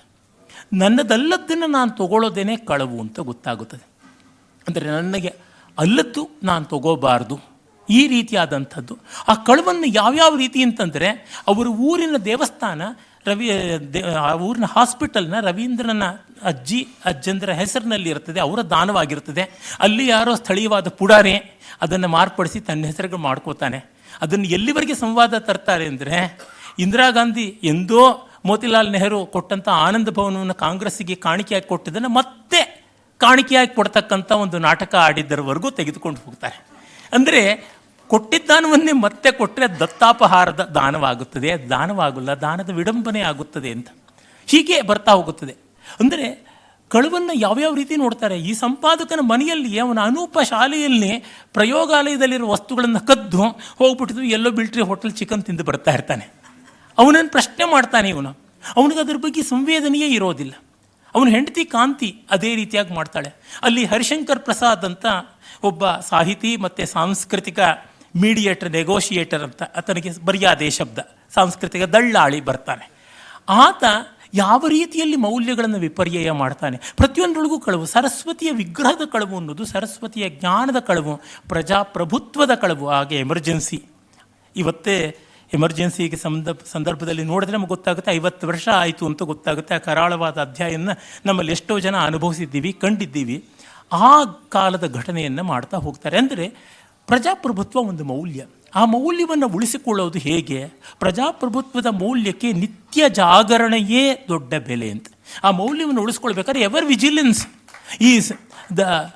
ನನ್ನದಲ್ಲದ್ದನ್ನು ನಾನು ತಗೊಳ್ಳೋದೇನೆ ಕಳವು ಅಂತ ಗೊತ್ತಾಗುತ್ತದೆ. ಅಂದರೆ ನನಗೆ ಅಲ್ಲದ್ದು ನಾನು ತಗೋಬಾರ್ದು, ಈ ರೀತಿಯಾದಂಥದ್ದು. ಆ ಕಳುವನ್ನು ಯಾವ್ಯಾವ ರೀತಿ ಅಂತಂದರೆ, ಅವರ ಊರಿನ ದೇವಸ್ಥಾನ ರವಿ ಆ ಊರಿನ ಹಾಸ್ಪಿಟಲ್ನ ರವೀಂದ್ರನ ಅಜ್ಜಿ, ಅಜ್ಜಂದರ ಹೆಸರಿನಲ್ಲಿ ಇರ್ತದೆ, ಅವರ ದಾನವಾಗಿರ್ತದೆ. ಅಲ್ಲಿ ಯಾರೋ ಸ್ಥಳೀಯವಾದ ಪುಡಾರಿ ಅದನ್ನು ಮಾರ್ಪಡಿಸಿ ತನ್ನ ಹೆಸರುಗಳು ಮಾಡ್ಕೋತಾನೆ. ಅದನ್ನು ಎಲ್ಲಿವರೆಗೆ ಸಂವಾದ ತರ್ತಾರೆ ಅಂದರೆ, ಇಂದಿರಾ ಗಾಂಧಿ ಎಂದೋ ಮೋತಿಲಾಲ್ ನೆಹರು ಕೊಟ್ಟಂಥ ಆನಂದ ಭವನವನ್ನು ಕಾಂಗ್ರೆಸ್ಸಿಗೆ ಕಾಣಿಕೆಯಾಗಿ ಕೊಟ್ಟಿದ್ದನ್ನು ಮತ್ತೆ ಕಾಣಿಕೆಯಾಗಿ ಕೊಡ್ತಕ್ಕಂಥ ಒಂದು ನಾಟಕ ಆಡಿದ್ದರವರೆಗೂ ತೆಗೆದುಕೊಂಡು ಹೋಗ್ತಾರೆ. ಅಂದರೆ ಕೊಟ್ಟಿದ್ದಾನವನ್ನೇ ಮತ್ತೆ ಕೊಟ್ಟರೆ ದತ್ತಾಪಹಾರದ ದಾನವಾಗುತ್ತದೆ. ದಾನವಾಗಲ್ಲ, ದಾನದ ವಿಡಂಬನೆ ಆಗುತ್ತದೆ ಅಂತ. ಹೀಗೆ ಬರ್ತಾ ಹೋಗುತ್ತದೆ. ಅಂದರೆ ಕಳುವನ್ನು ಯಾವ್ಯಾವ ರೀತಿ ನೋಡ್ತಾರೆ? ಈ ಸಂಪಾದಕನ ಮನೆಯಲ್ಲಿ ಅವನ ಅನೂಪ ಶಾಲೆಯಲ್ಲಿ ಪ್ರಯೋಗಾಲಯದಲ್ಲಿರುವ ವಸ್ತುಗಳನ್ನು ಕದ್ದು ಹೋಗ್ಬಿಟ್ಟಿದ್ದು ಎಲ್ಲೋ ಬಿಲ್ಟ್ರಿ ಹೋಟೆಲ್ ಚಿಕನ್ ತಿಂದು ಬರ್ತಾ ಇರ್ತಾನೆ. ಅವನನ್ನು ಪ್ರಶ್ನೆ ಮಾಡ್ತಾನೆ ಇವನು. ಅವನಿಗೆ ಅದ್ರ ಬಗ್ಗೆ ಸಂವೇದನೆಯೇ ಇರೋದಿಲ್ಲ. ಅವನ ಹೆಂಡತಿ ಕಾಂತಿ ಅದೇ ರೀತಿಯಾಗಿ ಮಾಡ್ತಾಳೆ. ಅಲ್ಲಿ ಹರಿಶಂಕರ್ ಪ್ರಸಾದ್ ಅಂತ ಒಬ್ಬ ಸಾಹಿತಿ ಮತ್ತು ಸಾಂಸ್ಕೃತಿಕ ಮೀಡಿಯೇಟರ್ ನೆಗೋಷಿಯೇಟರ್ ಅಂತ ಆತನಿಗೆ ಮರ್ಯಾದೆ ಶಬ್ದ, ಸಾಂಸ್ಕೃತಿಕ ದಳ್ಳಾಳಿ ಬರ್ತಾನೆ. ಆತ ಯಾವ ರೀತಿಯಲ್ಲಿ ಮೌಲ್ಯಗಳನ್ನು ವಿಪರ್ಯಯ ಮಾಡ್ತಾನೆ? ಪ್ರತಿಯೊಂದರೊಳಗೂ ಕಳವು, ಸರಸ್ವತಿಯ ವಿಗ್ರಹದ ಕಳವು ಅನ್ನೋದು ಸರಸ್ವತಿಯ ಜ್ಞಾನದ ಕಳವು, ಪ್ರಜಾಪ್ರಭುತ್ವದ ಕಳವು, ಹಾಗೆ ಎಮರ್ಜೆನ್ಸಿ ಇವತ್ತೇ ಎಮರ್ಜೆನ್ಸಿಗೆ ಸಂದ, ಸಂದರ್ಭದಲ್ಲಿ ನೋಡಿದ್ರೆ ನಮಗೆ ಗೊತ್ತಾಗುತ್ತೆ, ಐವತ್ತು ವರ್ಷ ಆಯಿತು ಅಂತ ಗೊತ್ತಾಗುತ್ತೆ, ಆ ಕರಾಳವಾದ ಅಧ್ಯಾಯನ ನಮ್ಮಲ್ಲಿ ಎಷ್ಟೋ ಜನ ಅನುಭವಿಸಿದ್ದೀವಿ, ಕಂಡಿದ್ದೀವಿ. ಆ ಕಾಲದ ಘಟನೆಯನ್ನು ಮಾಡ್ತಾ ಹೋಗ್ತಾರೆ. ಅಂದರೆ ಪ್ರಜಾಪ್ರಭುತ್ವ ಒಂದು ಮೌಲ್ಯ. ಆ ಮೌಲ್ಯವನ್ನು ಉಳಿಸಿಕೊಳ್ಳೋದು ಹೇಗೆ? ಪ್ರಜಾಪ್ರಭುತ್ವದ ಮೌಲ್ಯಕ್ಕೆ ನಿತ್ಯ ಜಾಗರಣೆಯೇ ದೊಡ್ಡ ಬೆಲೆ ಅಂತ. ಆ ಮೌಲ್ಯವನ್ನು ಉಳಿಸ್ಕೊಳ್ಬೇಕಾದ್ರೆ ever vigilance is the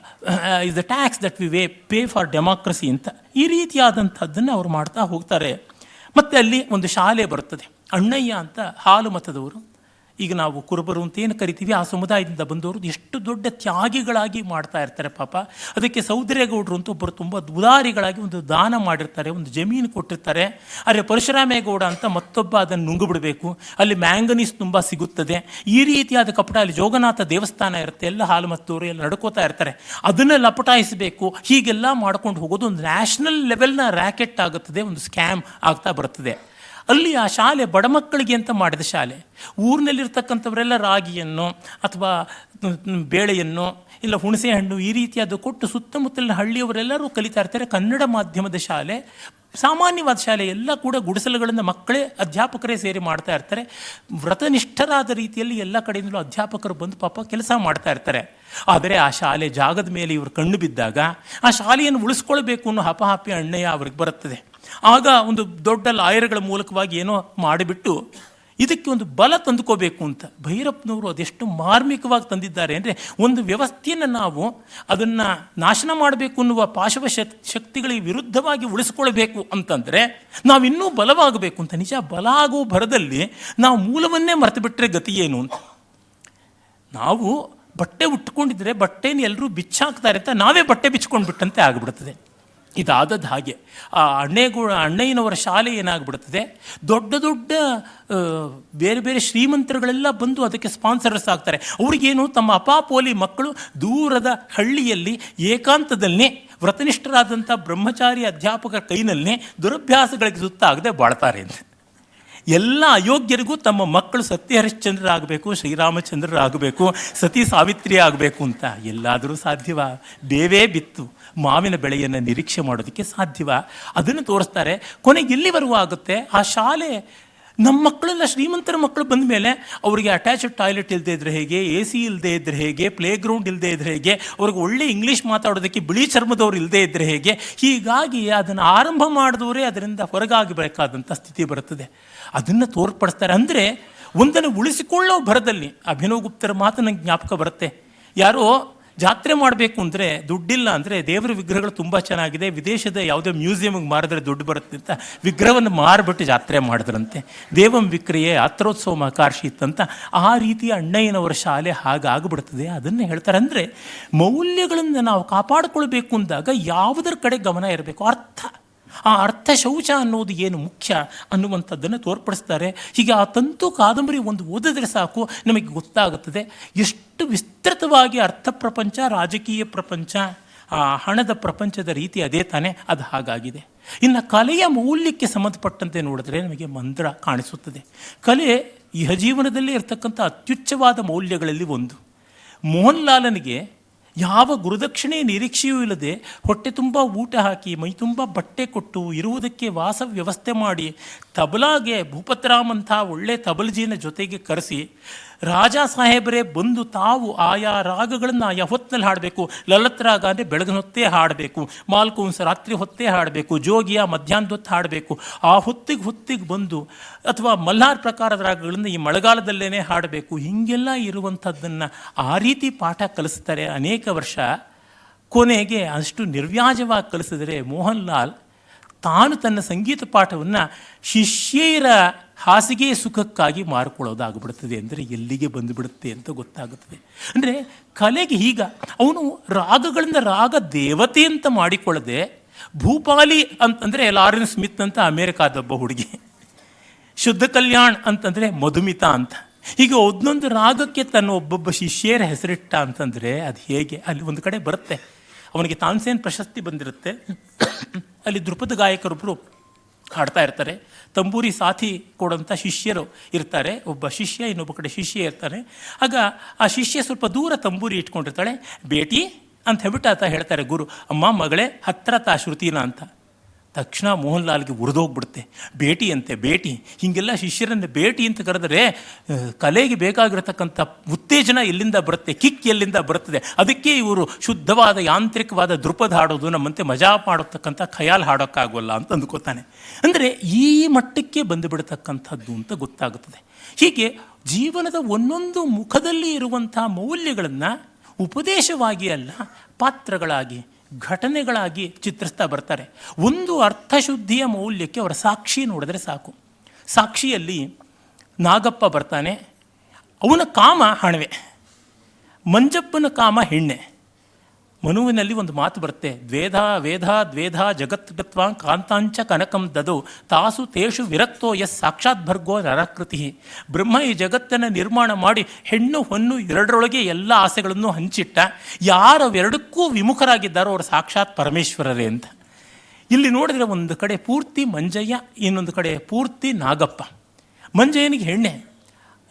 is the tax that we way pay for democracy ಅಂತ. ಈ ರೀತಿಯಾದಂಥದ್ದನ್ನು ಅವ್ರು ಮಾಡ್ತಾ ಹೋಗ್ತಾರೆ. ಮತ್ತು ಅಲ್ಲಿ ಒಂದು ಶಾಲೆ ಬರ್ತದೆ. ಅಣ್ಣಯ್ಯ ಅಂತ ಹಾಲು ಮತದವರು. ಈಗ ನಾವು ಕುರುಬರು ಅಂತ ಏನು ಕರಿತೀವಿ? ಆ ಸಮುದಾಯದಿಂದ ಬಂದವರು ಎಷ್ಟು ದೊಡ್ಡ ತ್ಯಾಗಿಗಳಾಗಿ ಮಾಡ್ತಾ ಇರ್ತಾರೆ ಪಾಪ. ಅದಕ್ಕೆ ಸೌದರ್ಯಗೌಡರು ಅಂತ ಒಬ್ಬರು ತುಂಬ ಉದಾರಿಗಳಾಗಿ ಒಂದು ದಾನ ಮಾಡಿರ್ತಾರೆ, ಒಂದು ಜಮೀನು ಕೊಟ್ಟಿರ್ತಾರೆ. ಆದರೆ ಪರಶುರಾಮೇಗೌಡ ಅಂತ ಮತ್ತೊಬ್ಬ ಅದನ್ನು ನುಂಗುಬಿಡಬೇಕು. ಅಲ್ಲಿ ಮ್ಯಾಂಗನೀಸ್ ತುಂಬ ಸಿಗುತ್ತದೆ. ಈ ರೀತಿಯಾದ ಕಪಟ ಅಲ್ಲಿ ಜೋಗನಾಥ ದೇವಸ್ಥಾನ ಇರುತ್ತೆ, ಎಲ್ಲ ಹಾಲು ಮತ್ತೋರು ಎಲ್ಲ ನಡ್ಕೋತಾ ಇರ್ತಾರೆ. ಅದನ್ನು ಲಪಟಾಯಿಸಬೇಕು ಹೀಗೆಲ್ಲ ಮಾಡ್ಕೊಂಡು ಹೋಗೋದು ಒಂದು ನ್ಯಾಷನಲ್ ಲೆವೆಲ್ನ ರ್ಯಾಕೆಟ್ ಆಗುತ್ತದೆ, ಒಂದು ಸ್ಕ್ಯಾಮ್ ಆಗ್ತಾ ಬರ್ತದೆ. ಅಲ್ಲಿ ಆ ಶಾಲೆ ಬಡ ಮಕ್ಕಳಿಗೆ ಅಂತ ಮಾಡಿದ ಶಾಲೆ. ಊರಿನಲ್ಲಿರ್ತಕ್ಕಂಥವರೆಲ್ಲ ರಾಗಿಯನ್ನು ಅಥವಾ ಬೇಳೆಯನ್ನು ಇಲ್ಲ ಹುಣಸೆ ಹಣ್ಣು ಈ ರೀತಿಯಾದ ಕೊಟ್ಟು ಸುತ್ತಮುತ್ತಲಿನ ಹಳ್ಳಿಯವರೆಲ್ಲರೂ ಕಲಿತಾ ಇರ್ತಾರೆ. ಕನ್ನಡ ಮಾಧ್ಯಮದ ಶಾಲೆ, ಸಾಮಾನ್ಯವಾದ ಶಾಲೆ ಎಲ್ಲ ಕೂಡ ಗುಡಿಸಲುಗಳನ್ನು ಮಕ್ಕಳೇ ಅಧ್ಯಾಪಕರೇ ಸೇರಿ ಮಾಡ್ತಾ ಇರ್ತಾರೆ. ವ್ರತನಿಷ್ಠರಾದ ರೀತಿಯಲ್ಲಿ ಎಲ್ಲ ಕಡೆಯಿಂದಲೂ ಅಧ್ಯಾಪಕರು ಬಂದು ಪಾಪ ಕೆಲಸ ಮಾಡ್ತಾ ಇರ್ತಾರೆ. ಆದರೆ ಆ ಶಾಲೆ ಜಾಗದ ಮೇಲೆ ಇವರು ಕಣ್ಣು ಬಿದ್ದಾಗ ಆ ಶಾಲೆಯನ್ನು ಉಳಿಸ್ಕೊಳ್ಬೇಕು ಅನ್ನೋ ಹಪಹಾಪಿ ಅಣ್ಣಯ್ಯ ಅವ್ರಿಗೆ ಬರುತ್ತದೆ. ಆಗ ಒಂದು ದೊಡ್ಡ ಲಾಯರ್ಗಳ ಮೂಲಕವಾಗಿ ಏನೋ ಮಾಡಿಬಿಟ್ಟು ಇದಕ್ಕೆ ಒಂದು ಬಲ ತಂದುಕೋಬೇಕು ಅಂತ. ಭೈರಪ್ಪನವರು ಅದೆಷ್ಟು ಮಾರ್ಮಿಕವಾಗಿ ತಂದಿದ್ದಾರೆ ಅಂದರೆ ಒಂದು ವ್ಯವಸ್ಥೆಯನ್ನು ನಾವು ಅದನ್ನು ನಾಶನ ಮಾಡಬೇಕು ಅನ್ನುವ ಪಾಶವ ಶಕ್, ಶಕ್ತಿಗಳಿಗೆ ವಿರುದ್ಧವಾಗಿ ಉಳಿಸ್ಕೊಳ್ಬೇಕು ಅಂತಂದರೆ ನಾವಿನ್ನೂ ಬಲವಾಗಬೇಕು ಅಂತ. ನಿಜ ಬಲ ಆಗೋ ಭರದಲ್ಲಿ ನಾವು ಮೂಲವನ್ನೇ ಮರೆತು ಬಿಟ್ಟರೆ ಗತಿ ಏನು ಅಂತ. ನಾವು ಬಟ್ಟೆ ಉಟ್ಕೊಂಡಿದ್ರೆ ಬಟ್ಟೆನ ಎಲ್ಲರೂ ಬಿಚ್ಚಾಕ್ತಾರೆ ಅಂತ ನಾವೇ ಬಟ್ಟೆ ಬಿಚ್ಕೊಂಡು ಬಿಟ್ಟಂತೆ ಆಗಿಬಿಡ್ತದೆ. ಇದಾದದ್ದು ಹಾಗೆ ಆ ಅಣ್ಣೆಗೂ ಅಣ್ಣಯ್ಯನವರ ಶಾಲೆ ಏನಾಗ್ಬಿಡ್ತದೆ ದೊಡ್ಡ ದೊಡ್ಡ ಬೇರೆ ಬೇರೆ ಶ್ರೀಮಂತರುಗಳೆಲ್ಲ ಬಂದು ಅದಕ್ಕೆ ಸ್ಪಾನ್ಸರ್ಸ್ ಆಗ್ತಾರೆ. ಅವ್ರಿಗೇನು ತಮ್ಮ ಅಪಾಪೋಲಿ ಮಕ್ಕಳು ದೂರದ ಹಳ್ಳಿಯಲ್ಲಿ ಏಕಾಂತದಲ್ಲಿ ವ್ರತನಿಷ್ಠರಾದಂಥ ಬ್ರಹ್ಮಚಾರಿ ಅಧ್ಯಾಪಕರ ಕೈನಲ್ಲಿ ದುರಭ್ಯಾಸಗಳಿಗೆ ಸುತ್ತಾಗದೆ ಬಾಳ್ತಾರೆ ಅಂತ. ಎಲ್ಲ ಅಯೋಗ್ಯರಿಗೂ ತಮ್ಮ ಮಕ್ಕಳು ಸತ್ಯ ಹರಿಶ್ಚಂದ್ರರಾಗಬೇಕು ಶ್ರೀರಾಮಚಂದ್ರರಾಗಬೇಕು, ಸತಿ ಸಾವಿತ್ರಿ ಆಗಬೇಕು ಅಂತ ಎಲ್ಲಾದರೂ ಸಾಧ್ಯವಾ? ಬೇವೇ ಬಿತ್ತು. ಮಾವಿನ ಬೆಳೆಯನ್ನು ನಿರೀಕ್ಷೆ ಮಾಡೋದಕ್ಕೆ ಸಾಧ್ಯವಾ? ಅದನ್ನು ತೋರಿಸ್ತಾರೆ. ಕೊನೆಗೆ ಇಲ್ಲಿವರೆಗೂ ಆಗುತ್ತೆ? ಆ ಶಾಲೆ ನಮ್ಮ ಮಕ್ಕಳೆಲ್ಲ ಶ್ರೀಮಂತರ ಮಕ್ಕಳು ಬಂದ ಮೇಲೆ ಅವರಿಗೆ ಅಟ್ಯಾಚ್ಡ್ ಟಾಯ್ಲೆಟ್ ಇಲ್ಲದೆ ಇದ್ರೆ ಹೇಗೆ ಎ ಸಿ ಇಲ್ಲದೆ ಇದ್ರೆ ಹೇಗೆ ಪ್ಲೇ ಗ್ರೌಂಡ್ ಇಲ್ಲದೆ ಇದ್ರೆ ಹೇಗೆ, ಅವ್ರಿಗೆ ಒಳ್ಳೆ ಇಂಗ್ಲೀಷ್ ಮಾತಾಡೋದಕ್ಕೆ ಬಿಳಿ ಚರ್ಮದವ್ರು ಇಲ್ಲದೆ ಇದ್ರೆ ಹೇಗೆ, ಹೀಗಾಗಿ ಅದನ್ನು ಆರಂಭ ಮಾಡಿದವರೇ ಅದರಿಂದ ಹೊರಗಾಗಬೇಕಾದಂಥ ಸ್ಥಿತಿ ಬರುತ್ತದೆ. ಅದನ್ನು ತೋರ್ಪಡಿಸ್ತಾರೆ. ಅಂದರೆ ಒಂದನ್ನು ಉಳಿಸಿಕೊಳ್ಳೋ ಭರದಲ್ಲಿ, ಅಭಿನವ್ ಗುಪ್ತರ ಮಾತು ನಂಗೆ ಜ್ಞಾಪಕ ಬರುತ್ತೆ. ಯಾರೋ ಜಾತ್ರೆ ಮಾಡಬೇಕು ಅಂದರೆ ದುಡ್ಡಿಲ್ಲ ಅಂದರೆ ದೇವರ ವಿಗ್ರಹಗಳು ತುಂಬ ಚೆನ್ನಾಗಿದೆ. ವಿದೇಶದ ಯಾವುದೇ ಮ್ಯೂಸಿಯಮ್ಗೆ ಮಾರಿದ್ರೆ ದುಡ್ಡು ಬರುತ್ತೆ ಅಂತ ವಿಗ್ರಹವನ್ನು ಮಾರಿಬಿಟ್ಟು ಜಾತ್ರೆ ಮಾಡಿದ್ರಂತೆ. ದೇವಂ ವಿಕ್ರಿಯೆ ಅತ್ರೋತ್ಸವ ಮಕಾರ್ಷಿತ್ ಅಂತ ಆ ರೀತಿಯ ಅಣ್ಣಯ್ಯನವರ ಶಾಲೆ ಹಾಗಾಗ್ಬಿಡ್ತದೆ ಅದನ್ನು ಹೇಳ್ತಾರೆ ಅಂದರೆ ಮೌಲ್ಯಗಳನ್ನು ನಾವು ಕಾಪಾಡಿಕೊಳ್ಬೇಕು ಅಂದಾಗ ಯಾವುದರ ಕಡೆ ಗಮನ ಇರಬೇಕು? ಅರ್ಥ. ಆ ಅರ್ಥ ಶೌಚ ಅನ್ನೋದು ಏನು ಮುಖ್ಯ ಅನ್ನುವಂಥದ್ದನ್ನು ತೋರ್ಪಡಿಸ್ತಾರೆ. ಹೀಗೆ ಆ ತಂತು ಕಾದಂಬರಿ ಒಂದು ಓದಿದ್ರೆ ಸಾಕು, ನಮಗೆ ಗೊತ್ತಾಗುತ್ತದೆ. ಎಷ್ಟು ವಿಸ್ತೃತವಾಗಿ ಅರ್ಥ ಪ್ರಪಂಚ, ರಾಜಕೀಯ ಪ್ರಪಂಚ, ಆ ಹಣದ ಪ್ರಪಂಚದ ರೀತಿ ಅದೇ ತಾನೇ, ಅದು ಹಾಗಾಗಿದೆ. ಇನ್ನು ಕಲೆಯ ಮೌಲ್ಯಕ್ಕೆ ಸಂಬಂಧಪಟ್ಟಂತೆ ನೋಡಿದ್ರೆ ನಮಗೆ ಮಂತ್ರ ಕಾಣಿಸುತ್ತದೆ. ಕಲೆ ಇಹಜೀವನದಲ್ಲಿ ಇರತಕ್ಕಂಥ ಅತ್ಯುಚ್ಚವಾದ ಮೌಲ್ಯಗಳಲ್ಲಿ ಒಂದು. ಮೋಹನ್ ಲಾಲನಿಗೆ ಯಾವ ಗುರುದಕ್ಷಿಣೆ ನಿರೀಕ್ಷೆಯೂ ಇಲ್ಲದೆ ಹೊಟ್ಟೆ ತುಂಬ ಊಟ ಹಾಕಿ, ಮೈ ತುಂಬ ಬಟ್ಟೆ ಕೊಟ್ಟು ಇರುವುದಕ್ಕೆ ವಾಸ ವ್ಯವಸ್ಥೆ ಮಾಡಿ ತಬಲಾಗೆ ಭೂಪತ್ರಾಮ್ ಅಂತ ಒಳ್ಳೆ ತಬಲಜಿನ ಜೊತೆಗೆ ಕರೆಸಿ ರಾಜ ಸಾಹೇಬರೇ ಬಂದು ತಾವು ಆಯಾ ರಾಗಗಳನ್ನು ಆಯಾ ಹೊತ್ತಿನಲ್ಲಿ ಹಾಡಬೇಕು. ಲಲತ್ ರಾಗ ಅಂದರೆ ಬೆಳಗಿನ ಹೊತ್ತೇ ಹಾಡಬೇಕು. ಮಾಲ್ಕೂನ್ಸ್ ರಾತ್ರಿ ಹೊತ್ತೇ ಹಾಡಬೇಕು. ಜೋಗಿಯ ಮಧ್ಯಾಹ್ನದ ಹೊತ್ತು ಹಾಡಬೇಕು. ಆ ಹೊತ್ತಿಗೆ ಹೊತ್ತಿಗೆ ಬಂದು ಅಥವಾ ಮಲ್ಲಾರ್ ಪ್ರಕಾರದ ರಾಗಗಳನ್ನು ಈ ಮಳೆಗಾಲದಲ್ಲೇ ಹಾಡಬೇಕು. ಹೀಗೆಲ್ಲ ಇರುವಂಥದ್ದನ್ನು ಆ ರೀತಿ ಪಾಠ ಕಲಿಸ್ತಾರೆ ಅನೇಕ ವರ್ಷ. ಕೊನೆಗೆ ಅಷ್ಟು ನಿರ್ವ್ಯಾಜವಾಗಿ ಕಲಿಸಿದರೆ ಮೋಹನ್ ಲಾಲ್ ತಾನು ತನ್ನ ಸಂಗೀತ ಪಾಠವನ್ನು ಶಿಷ್ಯರ ಹಾಸಿಗೆ ಸುಖಕ್ಕಾಗಿ ಮಾರಿಕೊಳ್ಳೋದಾಗ್ಬಿಡ್ತದೆ ಅಂದರೆ ಎಲ್ಲಿಗೆ ಬಂದುಬಿಡುತ್ತೆ ಅಂತ ಗೊತ್ತಾಗುತ್ತದೆ. ಅಂದರೆ ಕಲೆಗೆ ಈಗ ಅವನು ರಾಗಗಳಿಂದ ರಾಗ ದೇವತೆ ಅಂತ ಮಾಡಿಕೊಳ್ಳದೆ ಭೂಪಾಲಿ ಅಂತಂದರೆ ಲಾರೆನ್ಸ್ ಸ್ಮಿತ್ ಅಂತ ಅಮೇರಿಕಾದೊಬ್ಬ ಹುಡುಗಿ, ಶುದ್ಧ ಕಲ್ಯಾಣ್ ಅಂತಂದರೆ ಮಧುಮಿತಾ ಅಂತ. ಹೀಗೆ ಒಂದೊಂದು ರಾಗಕ್ಕೆ ತನ್ನ ಒಬ್ಬೊಬ್ಬ ಶಿಷ್ಯರ ಹೆಸರಿಟ್ಟ ಅಂತಂದರೆ ಅದು ಹೇಗೆ ಅಲ್ಲಿ ಒಂದು ಕಡೆ ಬರುತ್ತೆ. ಅವನಿಗೆ ತಾನ್ಸೇನ್ ಪ್ರಶಸ್ತಿ ಬಂದಿರುತ್ತೆ. ಅಲ್ಲಿ ದೃಪದ ಗಾಯಕರೊಬ್ಬರು ಹಾಡ್ತಾ ಇರ್ತಾರೆ. ತಂಬೂರಿ ಸಾಥಿ ಕೊಡೋಂಥ ಶಿಷ್ಯರು ಇರ್ತಾರೆ. ಒಬ್ಬ ಶಿಷ್ಯ, ಇನ್ನೊಬ್ಬ ಕಡೆ ಶಿಷ್ಯ ಇರ್ತಾನೆ. ಆಗ ಆ ಶಿಷ್ಯ ಸ್ವಲ್ಪ ದೂರ ತಂಬೂರಿ ಇಟ್ಕೊಂಡಿರ್ತಾಳೆ. ಭೇಟಿ ಅಂತ ಹೇಳ್ಬಿಟ್ಟು ಆತ ಹೇಳ್ತಾರೆ, ಗುರು, ಅಮ್ಮ, ಮಗಳೇ, ಹತ್ರ ತಾ ಶ್ರುತಿನ ಅಂತ. ತಕ್ಷಣ ಮೋಹನ್ ಲಾಲ್ಗೆ ಉರಿದೋಗ್ಬಿಡುತ್ತೆ ಭೇಟಿ ಅಂತೆ, ಭೇಟಿ. ಹೀಗೆಲ್ಲ ಶಿಷ್ಯರನ್ನು ಭೇಟಿ ಅಂತ ಕರೆದರೆ ಕಲೆಗೆ ಬೇಕಾಗಿರತಕ್ಕಂಥ ಉತ್ತೇಜನ ಎಲ್ಲಿಂದ ಬರುತ್ತೆ? ಕಿಕ್ ಎಲ್ಲಿಂದ ಬರುತ್ತದೆ ಅದಕ್ಕೆ ಇವರು ಶುದ್ಧವಾದ ಯಾಂತ್ರಿಕವಾದ ದೃಪದ ಹಾಡೋದು ನಮ್ಮಂತೆ ಮಜಾ ಮಾಡತಕ್ಕಂಥ ಖಯಾಲ್ ಹಾಡೋಕ್ಕಾಗೋಲ್ಲ ಅಂತ ಅಂದ್ಕೋತಾನೆ ಅಂದರೆ ಈ ಮಟ್ಟಕ್ಕೆ ಬಂದುಬಿಡತಕ್ಕಂಥದ್ದು ಅಂತ ಗೊತ್ತಾಗುತ್ತದೆ. ಹೀಗೆ ಜೀವನದ ಒಂದೊಂದು ಮುಖದಲ್ಲಿ ಇರುವಂಥ ಮೌಲ್ಯಗಳನ್ನು ಉಪದೇಶವಾಗಿ ಅಲ್ಲ, ಪಾತ್ರಗಳಾಗಿ ಘಟನೆಗಳಾಗಿ ಚಿತ್ರಿಸ್ತಾ ಬರ್ತಾರೆ. ಒಂದು ಅರ್ಥಶುದ್ಧಿಯ ಮೌಲ್ಯಕ್ಕೆ ಅವರ ಸಾಕ್ಷಿ ನೋಡಿದ್ರೆ ಸಾಕು. ಸಾಕ್ಷಿಯಲ್ಲಿ ನಾಗಪ್ಪ ಬರ್ತಾನೆ. ಅವನ ಕಾಮ ಹಣವೆ. ಮಂಜಪ್ಪನ ಕಾಮ ಹೆಣ್ಣೆ. ಮನುವಿನಲ್ಲಿ ಒಂದು ಮಾತು ಬರುತ್ತೆ. ದ್ವೇಧ, ವೇಧ, ದ್ವೇಧ ಜಗತ್ಗತ್ವಾ ಕಾಂತಾಂಚ ಕನಕಂ ದದು. ತಾಸು ತೇಷು ವಿರಕ್ತೋ ಎಸ್ ಸಾಕ್ಷಾತ್ ಭರ್ಗೋ ನರಾಕೃತಿ. ಬ್ರಹ್ಮ ಈ ಜಗತ್ತನ್ನು ನಿರ್ಮಾಣ ಮಾಡಿ ಹೆಣ್ಣು, ಹೊನ್ನು ಎರಡರೊಳಗೆ ಎಲ್ಲ ಆಸೆಗಳನ್ನು ಹಂಚಿಟ್ಟ. ಯಾರವೆರಡಕ್ಕೂ ವಿಮುಖರಾಗಿದ್ದಾರೋ ಅವರು ಸಾಕ್ಷಾತ್ ಪರಮೇಶ್ವರರೇ ಅಂತ. ಇಲ್ಲಿ ನೋಡಿದ್ರೆ ಒಂದು ಕಡೆ ಪೂರ್ತಿ ಮಂಜಯ್ಯ, ಇನ್ನೊಂದು ಕಡೆ ಪೂರ್ತಿ ನಾಗಪ್ಪ. ಮಂಜಯ್ಯನಿಗೆ ಹೆಣ್ಣೆ,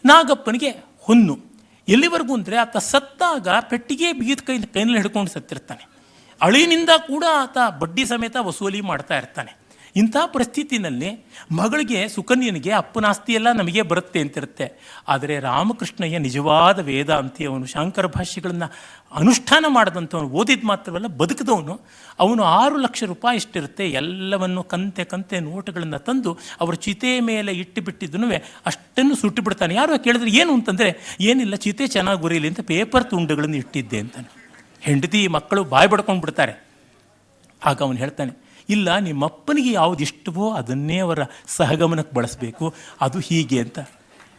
ನಾಗಪ್ಪನಿಗೆ ಹೊನ್ನು. ಎಲ್ಲಿವರೆಗೂ ಅಂದರೆ ಆತ ಸತ್ತಾಗ ಪೆಟ್ಟಿಗೆ ಬೀದ ಕೈ ಕೈನಲ್ಲಿ ಹಿಡ್ಕೊಂಡು ಸತ್ತಿರ್ತಾನೆ. ಅಳಿನಿಂದ ಕೂಡ ಆತ ಬಡ್ಡಿ ಸಮೇತ ವಸೂಲಿ ಮಾಡ್ತಾ ಇರ್ತಾನೆ. ಇಂಥ ಪರಿಸ್ಥಿತಿನಲ್ಲಿ ಮಗಳಿಗೆ ಸುಕನ್ಯನಿಗೆ ಅಪ್ಪನ ಆಸ್ತಿಯೆಲ್ಲ ನಮಗೆ ಬರುತ್ತೆ ಅಂತಿರುತ್ತೆ. ಆದರೆ ರಾಮಕೃಷ್ಣಯ್ಯ ನಿಜವಾದ ವೇದಾಂತಿ ಅವನು ಶಾಂಕರ ಭಾಷೆಗಳನ್ನು ಅನುಷ್ಠಾನ ಮಾಡಿದಂಥವನು, ಓದಿದ ಮಾತ್ರವಲ್ಲ ಬದುಕಿದವನು, ಅವನು ಆರು ಲಕ್ಷ ರೂಪಾಯಿ ಇಷ್ಟಿರುತ್ತೆ, ಎಲ್ಲವನ್ನು ಕಂತೆ ಕಂತೆ ನೋಟುಗಳನ್ನು ತಂದು ಅವರ ಚಿತೆ ಮೇಲೆ ಇಟ್ಟು ಬಿಟ್ಟಿದ್ದನು ಅಷ್ಟನ್ನು ಸುಟ್ಟು ಬಿಡ್ತಾನೆ. ಯಾರು ಕೇಳಿದ್ರೆ ಏನು ಅಂತಂದರೆ, ಏನಿಲ್ಲ, ಚಿತೆ ಚೆನ್ನಾಗಿ ಗುರಿಲಿ ಅಂತ ಪೇಪರ್ ತುಂಡುಗಳನ್ನು ಇಟ್ಟಿದ್ದೆ ಅಂತಾನೆ. ಹೆಂಡತಿ ಮಕ್ಕಳು ಬಾಯಿ ಬಡ್ಕೊಂಡು ಬಿಡ್ತಾರೆ ಆಗ ಅವನು ಹೇಳ್ತಾನೆ ಇಲ್ಲ, ನಿಮ್ಮಪ್ಪನಿಗೆ ಯಾವುದು ಇಷ್ಟವೋ ಅದನ್ನೇ ಅವರ ಸಹಗಮನಕ್ಕೆ ಬಳಸಬೇಕು. ಅದು ಹೀಗೆ ಅಂತ.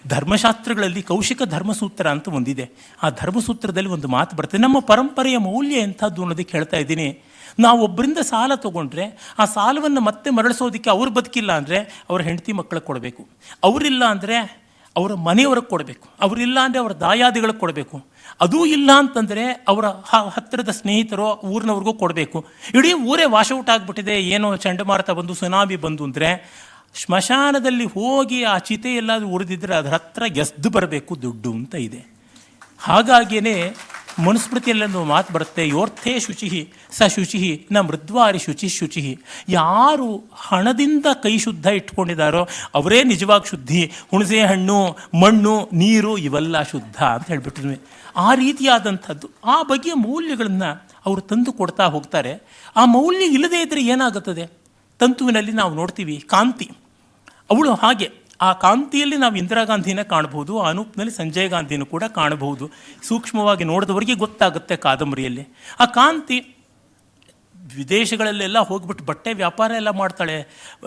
ಧರ್ಮಶಾಸ್ತ್ರಗಳಲ್ಲಿ ಕೌಶಿಕ ಧರ್ಮಸೂತ್ರ ಅಂತ ಒಂದಿದೆ. ಆ ಧರ್ಮಸೂತ್ರದಲ್ಲಿ ಒಂದು ಮಾತು ಬರ್ತದೆ. ನಮ್ಮ ಪರಂಪರೆಯ ಮೌಲ್ಯ ಎಂಥದ್ದು ಅನ್ನೋದಕ್ಕೆ ಹೇಳ್ತಾ ಇದ್ದೀನಿ. ನಾವು ಒಬ್ಬರಿಂದ ಸಾಲ ತೊಗೊಂಡ್ರೆ ಆ ಸಾಲವನ್ನು ಮತ್ತೆ ಮರಳಿಸೋದಕ್ಕೆ ಅವ್ರು ಬದುಕಿಲ್ಲ ಅಂದರೆ ಅವ್ರ ಹೆಂಡತಿ ಮಕ್ಕಳಿಗೆ ಕೊಡಬೇಕು. ಅವರಿಲ್ಲ ಅಂದರೆ ಅವರ ಮನೆಯವ್ರಿಗೆ ಕೊಡಬೇಕು ಅವರಿಲ್ಲ ಅಂದರೆ ಅವರ ದಾಯಾದಿಗಳಿಗೆ ಕೊಡಬೇಕು. ಅದೂ ಇಲ್ಲ ಅಂತಂದರೆ ಅವರ ಹತ್ತಿರದ ಸ್ನೇಹಿತರು ಊರಿನವ್ರಿಗೂ ಕೊಡಬೇಕು. ಇಡೀ ಊರೇ ವಾಶೌಟ್ ಆಗಿಬಿಟ್ಟಿದೆ. ಏನೋ ಚಂಡಮಾರುತ ಬಂದು, ಸುನಾಮಿ ಬಂದು ಅಂದರೆ ಸ್ಮಶಾನದಲ್ಲಿ ಹೋಗಿ ಆ ಚಿತೆ ಎಲ್ಲಾದರೂ ಉರಿದಿದ್ರೆ ಅದರ ಹತ್ರ ಎಸ್ದು ಬರಬೇಕು ದುಡ್ಡು ಅಂತ ಇದೆ. ಹಾಗಾಗಿಯೇ ಮನುಸ್ಮೃತಿಯಲ್ಲೊಂದು ಮಾತು ಬರುತ್ತೆ, ಯೋರ್ಥೇ ಶುಚಿಹಿ ಸ ಶುಚಿಹಿ ನ ಮೃದ್ವಾರಿ ಶುಚಿ ಶುಚಿ. ಯಾರು ಹಣದಿಂದ ಕೈ ಶುದ್ಧ ಇಟ್ಕೊಂಡಿದ್ದಾರೋ ಅವರೇ ನಿಜವಾಗಿ ಶುದ್ಧಿ. ಹುಣಸೆ ಹಣ್ಣು, ಮಣ್ಣು, ನೀರು ಇವೆಲ್ಲ ಶುದ್ಧ ಅಂತ ಹೇಳ್ಬಿಟ್ಟಿದ್ವಿ ಆ ರೀತಿಯಾದಂಥದ್ದು, ಆ ಬಗೆಯ ಮೌಲ್ಯಗಳನ್ನು ಅವರು ತಂದು ಕೊಡ್ತಾ ಹೋಗ್ತಾರೆ. ಆ ಮೌಲ್ಯ ಇಲ್ಲದೇ ಇದ್ದರೆ ಏನಾಗುತ್ತದೆ? ತಂತುವಿನಲ್ಲಿ ನಾವು ನೋಡ್ತೀವಿ ಕಾಂತಿ. ಅವಳು ಹಾಗೆ. ಆ ಕಾಂತಿಯಲ್ಲಿ ನಾವು ಇಂದಿರಾ ಗಾಂಧಿನ ಕಾಣಬಹುದು, ಆ ಅನೂಪ್ನಲ್ಲಿ ಸಂಜಯ್ ಗಾಂಧಿನೂ ಕೂಡ ಕಾಣಬಹುದು. ಸೂಕ್ಷ್ಮವಾಗಿ ನೋಡಿದವರಿಗೆ ಗೊತ್ತಾಗುತ್ತೆ ಕಾದಂಬರಿಯಲ್ಲಿ. ಆ ಕಾಂತಿ ವಿದೇಶಗಳಲ್ಲೆಲ್ಲ ಹೋಗ್ಬಿಟ್ಟು ಬಟ್ಟೆ ವ್ಯಾಪಾರ ಎಲ್ಲ ಮಾಡ್ತಾಳೆ,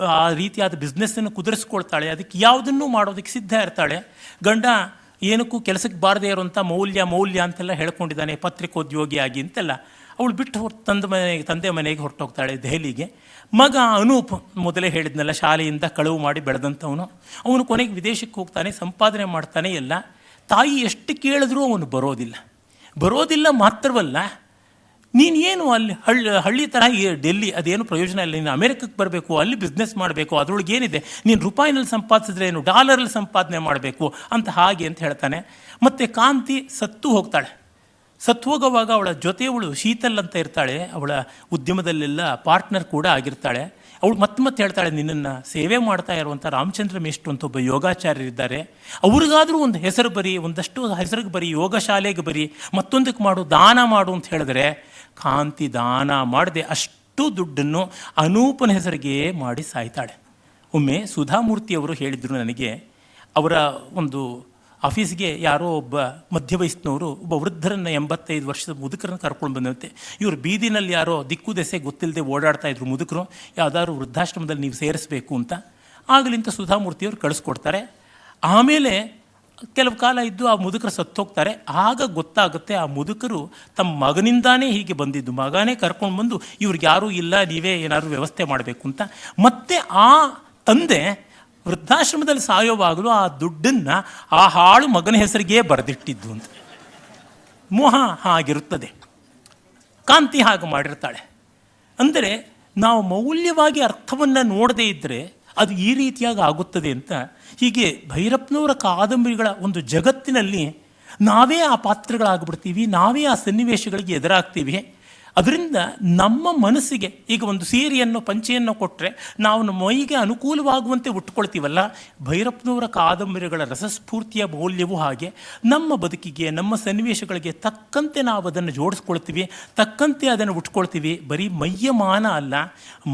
ಆ ರೀತಿಯಾದ ಬಿಸ್ನೆಸ್ಸನ್ನು ಕುದುರಿಸ್ಕೊಳ್ತಾಳೆ, ಅದಕ್ಕೆ ಯಾವುದನ್ನು ಮಾಡೋದಕ್ಕೆ ಸಿದ್ಧ ಇರ್ತಾಳೆ. ಗಂಡ, ಏನಕ್ಕೂ ಕೆಲಸಕ್ಕೆ ಬಾರದೇ ಇರುವಂಥ ಮೌಲ್ಯ ಮೌಲ್ಯ ಅಂತೆಲ್ಲ ಹೇಳ್ಕೊಂಡಿದ್ದಾನೆ, ಪತ್ರಿಕೋದ್ಯೋಗಿಯಾಗಿ ಅಂತೆಲ್ಲ. ಅವಳು ಬಿಟ್ಟು ಹೊರ ತಂದೆ ಮನೆಗೆ ತಂದೆ ಮನೆಗೆ ಹೊರಟೋಗ್ತಾಳೆ ದೆಹಲಿಗೆ. ಮಗ ಅನೂಪ್ ಮೊದಲೇ ಹೇಳಿದ್ನಲ್ಲ, ಶಾಲೆಯಿಂದ ಕಳುವು ಮಾಡಿ ಬೆಳೆದಂಥವನು. ಅವನು ಕೊನೆಗೆ ವಿದೇಶಕ್ಕೆ ಹೋಗ್ತಾನೆ, ಸಂಪಾದನೆ ಮಾಡ್ತಾನೆ, ಎಲ್ಲ. ತಾಯಿ ಎಷ್ಟು ಕೇಳಿದ್ರೂ ಅವನು ಬರೋದಿಲ್ಲ. ಬರೋದಿಲ್ಲ ಮಾತ್ರವಲ್ಲ ನೀನೇನು ಅಲ್ಲಿ ಹಳ್ಳಿ ಹಳ್ಳಿ ಥರ ಈ ಡೆಲ್ಲಿ, ಅದೇನು ಪ್ರಯೋಜನ ಇಲ್ಲ. ನೀನು ಅಮೆರಿಕಕ್ಕೆ ಬರಬೇಕು, ಅಲ್ಲಿ ಬಿಸ್ನೆಸ್ ಮಾಡಬೇಕು, ಅದರೊಳಗೆ ಏನಿದೆ? ನೀನು ರೂಪಾಯಿನಲ್ಲಿ ಸಂಪಾದಿಸಿದ್ರೆ ಏನು? ಡಾಲರಲ್ಲಿ ಸಂಪಾದನೆ ಮಾಡಬೇಕು, ಅಂತ ಹಾಗೆ ಅಂತ ಹೇಳ್ತಾನೆ. ಮತ್ತು ಕಾಂತಿ ಸತ್ತು ಹೋಗ್ತಾಳೆ. ಸತ್ತು ಹೋಗುವಾಗ ಅವಳ ಜೊತೆಯವಳು ಶೀತಲ್ ಅಂತ ಇರ್ತಾಳೆ, ಅವಳ ಉದ್ಯಮದಲ್ಲೆಲ್ಲ ಪಾರ್ಟ್ನರ್ ಕೂಡ ಆಗಿರ್ತಾಳೆ. ಅವಳು ಮತ್ತೆ ಮತ್ತೆ ಹೇಳ್ತಾಳೆ, ನಿನ್ನನ್ನು ಸೇವೆ ಮಾಡ್ತಾ ಇರುವಂಥ ರಾಮಚಂದ್ರ ಮೇಷ್ಟ್ರು ಅಂತ ಒಬ್ಬ ಯೋಗಾಚಾರ್ಯರಿದ್ದಾರೆ ಅವ್ರಿಗಾದರೂ ಒಂದು ಹೆಸರು ಬರಿ, ಒಂದಷ್ಟು ಹೆಸರಿಗೆ ಬರಿ, ಯೋಗ ಶಾಲೆಗೆ ಬರಿ, ಮತ್ತೊಂದಕ್ಕೆ ಮಾಡು, ದಾನ ಮಾಡು ಅಂತ ಹೇಳಿದ್ರೆ ಕಾಂತಿ ದಾನ ಮಾಡದೆ ಅಷ್ಟು ದುಡ್ಡನ್ನು ಅನೂಪನ ಹೆಸರಿಗೆ ಮಾಡಿ ಸಾಯ್ತಾಳೆ. ಒಮ್ಮೆ ಸುಧಾಮೂರ್ತಿಯವರು ಹೇಳಿದರು ನನಗೆ, ಅವರ ಒಂದು ಆಫೀಸ್ಗೆ ಯಾರೋ ಒಬ್ಬ ಮಧ್ಯ ವಯಸ್ಸಿನವರು ಒಬ್ಬ ವೃದ್ಧರನ್ನು ಎಂಬತ್ತೈದು ವರ್ಷದ ಮುದುಕರನ್ನು ಕರ್ಕೊಂಡು ಬಂದಂತೆ ಇವರು ಬೀದಿನಲ್ಲಿ ಯಾರೋ ದಿಕ್ಕು ದೆಸೆ ಗೊತ್ತಿಲ್ಲದೆ ಓಡಾಡ್ತಾ ಇದ್ರು ಮುದುಕರು, ಯಾವುದಾದ್ರು ವೃದ್ಧಾಶ್ರಮದಲ್ಲಿ ನೀವು ಸೇರಿಸಬೇಕು ಅಂತ. ಆಗಲಿಂತ ಸುಧಾಮೂರ್ತಿಯವರು ಕಳಿಸ್ಕೊಡ್ತಾರೆ. ಆಮೇಲೆ ಕೆಲವು ಕಾಲ ಇದ್ದು ಆ ಮುದುಕರು ಸತ್ತೋಗ್ತಾರೆ. ಆಗ ಗೊತ್ತಾಗುತ್ತೆ ಆ ಮುದುಕರು ತಮ್ಮ ಮಗನಿಂದಾನೇ ಹೀಗೆ ಬಂದಿದ್ದು. ಮಗನೇ ಕರ್ಕೊಂಡು ಬಂದು ಇವ್ರಿಗೆ ಯಾರೂ ಇಲ್ಲ, ನೀವೇ ಏನಾದರೂ ವ್ಯವಸ್ಥೆ ಮಾಡಬೇಕು ಅಂತ. ಮತ್ತೆ ಆ ತಂದೆ ವೃದ್ಧಾಶ್ರಮದಲ್ಲಿ ಸಾಯೋವಾಗಲೂ ಆ ದುಡ್ಡನ್ನು ಆ ಹಾಳು ಮಗನ ಹೆಸರಿಗೆ ಬರೆದಿಟ್ಟಿದ್ದು ಅಂತ. ಮೋಹ ಹಾಗಿರುತ್ತದೆ. ಕಾಂತಿ ಹಾಗೆ ಮಾಡಿರ್ತಾಳೆ. ಅಂದರೆ ನಾವು ಮೌಲ್ಯವಾಗಿ ಅರ್ಥವನ್ನು ನೋಡದೇ ಇದ್ದರೆ ಅದು ಈ ರೀತಿಯಾಗಿ ಆಗುತ್ತದೆ ಅಂತ ಹೀಗೆ ಭೈರಪ್ಪನವರ ಕಾದಂಬರಿಗಳ ಒಂದು ಜಗತ್ತಿನಲ್ಲಿ ನಾವೇ ಆ ಪಾತ್ರಗಳಾಗ್ಬಿಡ್ತೀವಿ, ನಾವೇ ಆ ಸನ್ನಿವೇಶಗಳಿಗೆ ಎದುರಾಗ್ತೀವಿ. ಅದರಿಂದ ನಮ್ಮ ಮನಸ್ಸಿಗೆ ಈಗ ಒಂದು ಸೀರೆಯನ್ನು, ಪಂಚೆಯನ್ನು ಕೊಟ್ಟರೆ ನಾವು ನಮ್ಮ ಮೈಗೆ ಅನುಕೂಲವಾಗುವಂತೆ ಉಟ್ಕೊಳ್ತೀವಲ್ಲ, ಭೈರಪ್ಪನವರ ಕಾದಂಬರಿಗಳ ರಸಸ್ಫೂರ್ತಿಯ ಮೌಲ್ಯವೂ ಹಾಗೆ ನಮ್ಮ ಬದುಕಿಗೆ, ನಮ್ಮ ಸನ್ನಿವೇಶಗಳಿಗೆ ತಕ್ಕಂತೆ ನಾವು ಅದನ್ನು ಜೋಡಿಸ್ಕೊಳ್ತೀವಿ, ತಕ್ಕಂತೆ ಅದನ್ನು ಉಟ್ಕೊಳ್ತೀವಿ, ಬರೀ ಮೈಯ ಮಾನ ಅಲ್ಲ,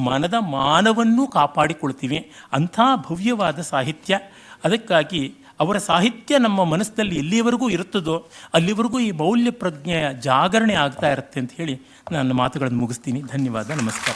ಮನದ ಮಾನವನ್ನೂ ಕಾಪಾಡಿಕೊಳ್ತೀವಿ. ಅಂಥ ಭವ್ಯವಾದ ಸಾಹಿತ್ಯ. ಅದಕ್ಕಾಗಿ ಅವರ ಸಾಹಿತ್ಯ ನಮ್ಮ ಮನಸ್ಸಿನಲ್ಲಿ ಎಲ್ಲಿಯವರೆಗೂ ಇರುತ್ತದೋ ಅಲ್ಲಿವರೆಗೂ ಈ ಮೌಲ್ಯ ಪ್ರಜ್ಞೆಯ ಜಾಗರಣೆ ಆಗ್ತಾ ಇರುತ್ತೆ ಅಂತ ಹೇಳಿ ನನ್ನ ಮಾತುಗಳನ್ನು ಮುಗಿಸ್ತೀನಿ. ಧನ್ಯವಾದ. ನಮಸ್ಕಾರ.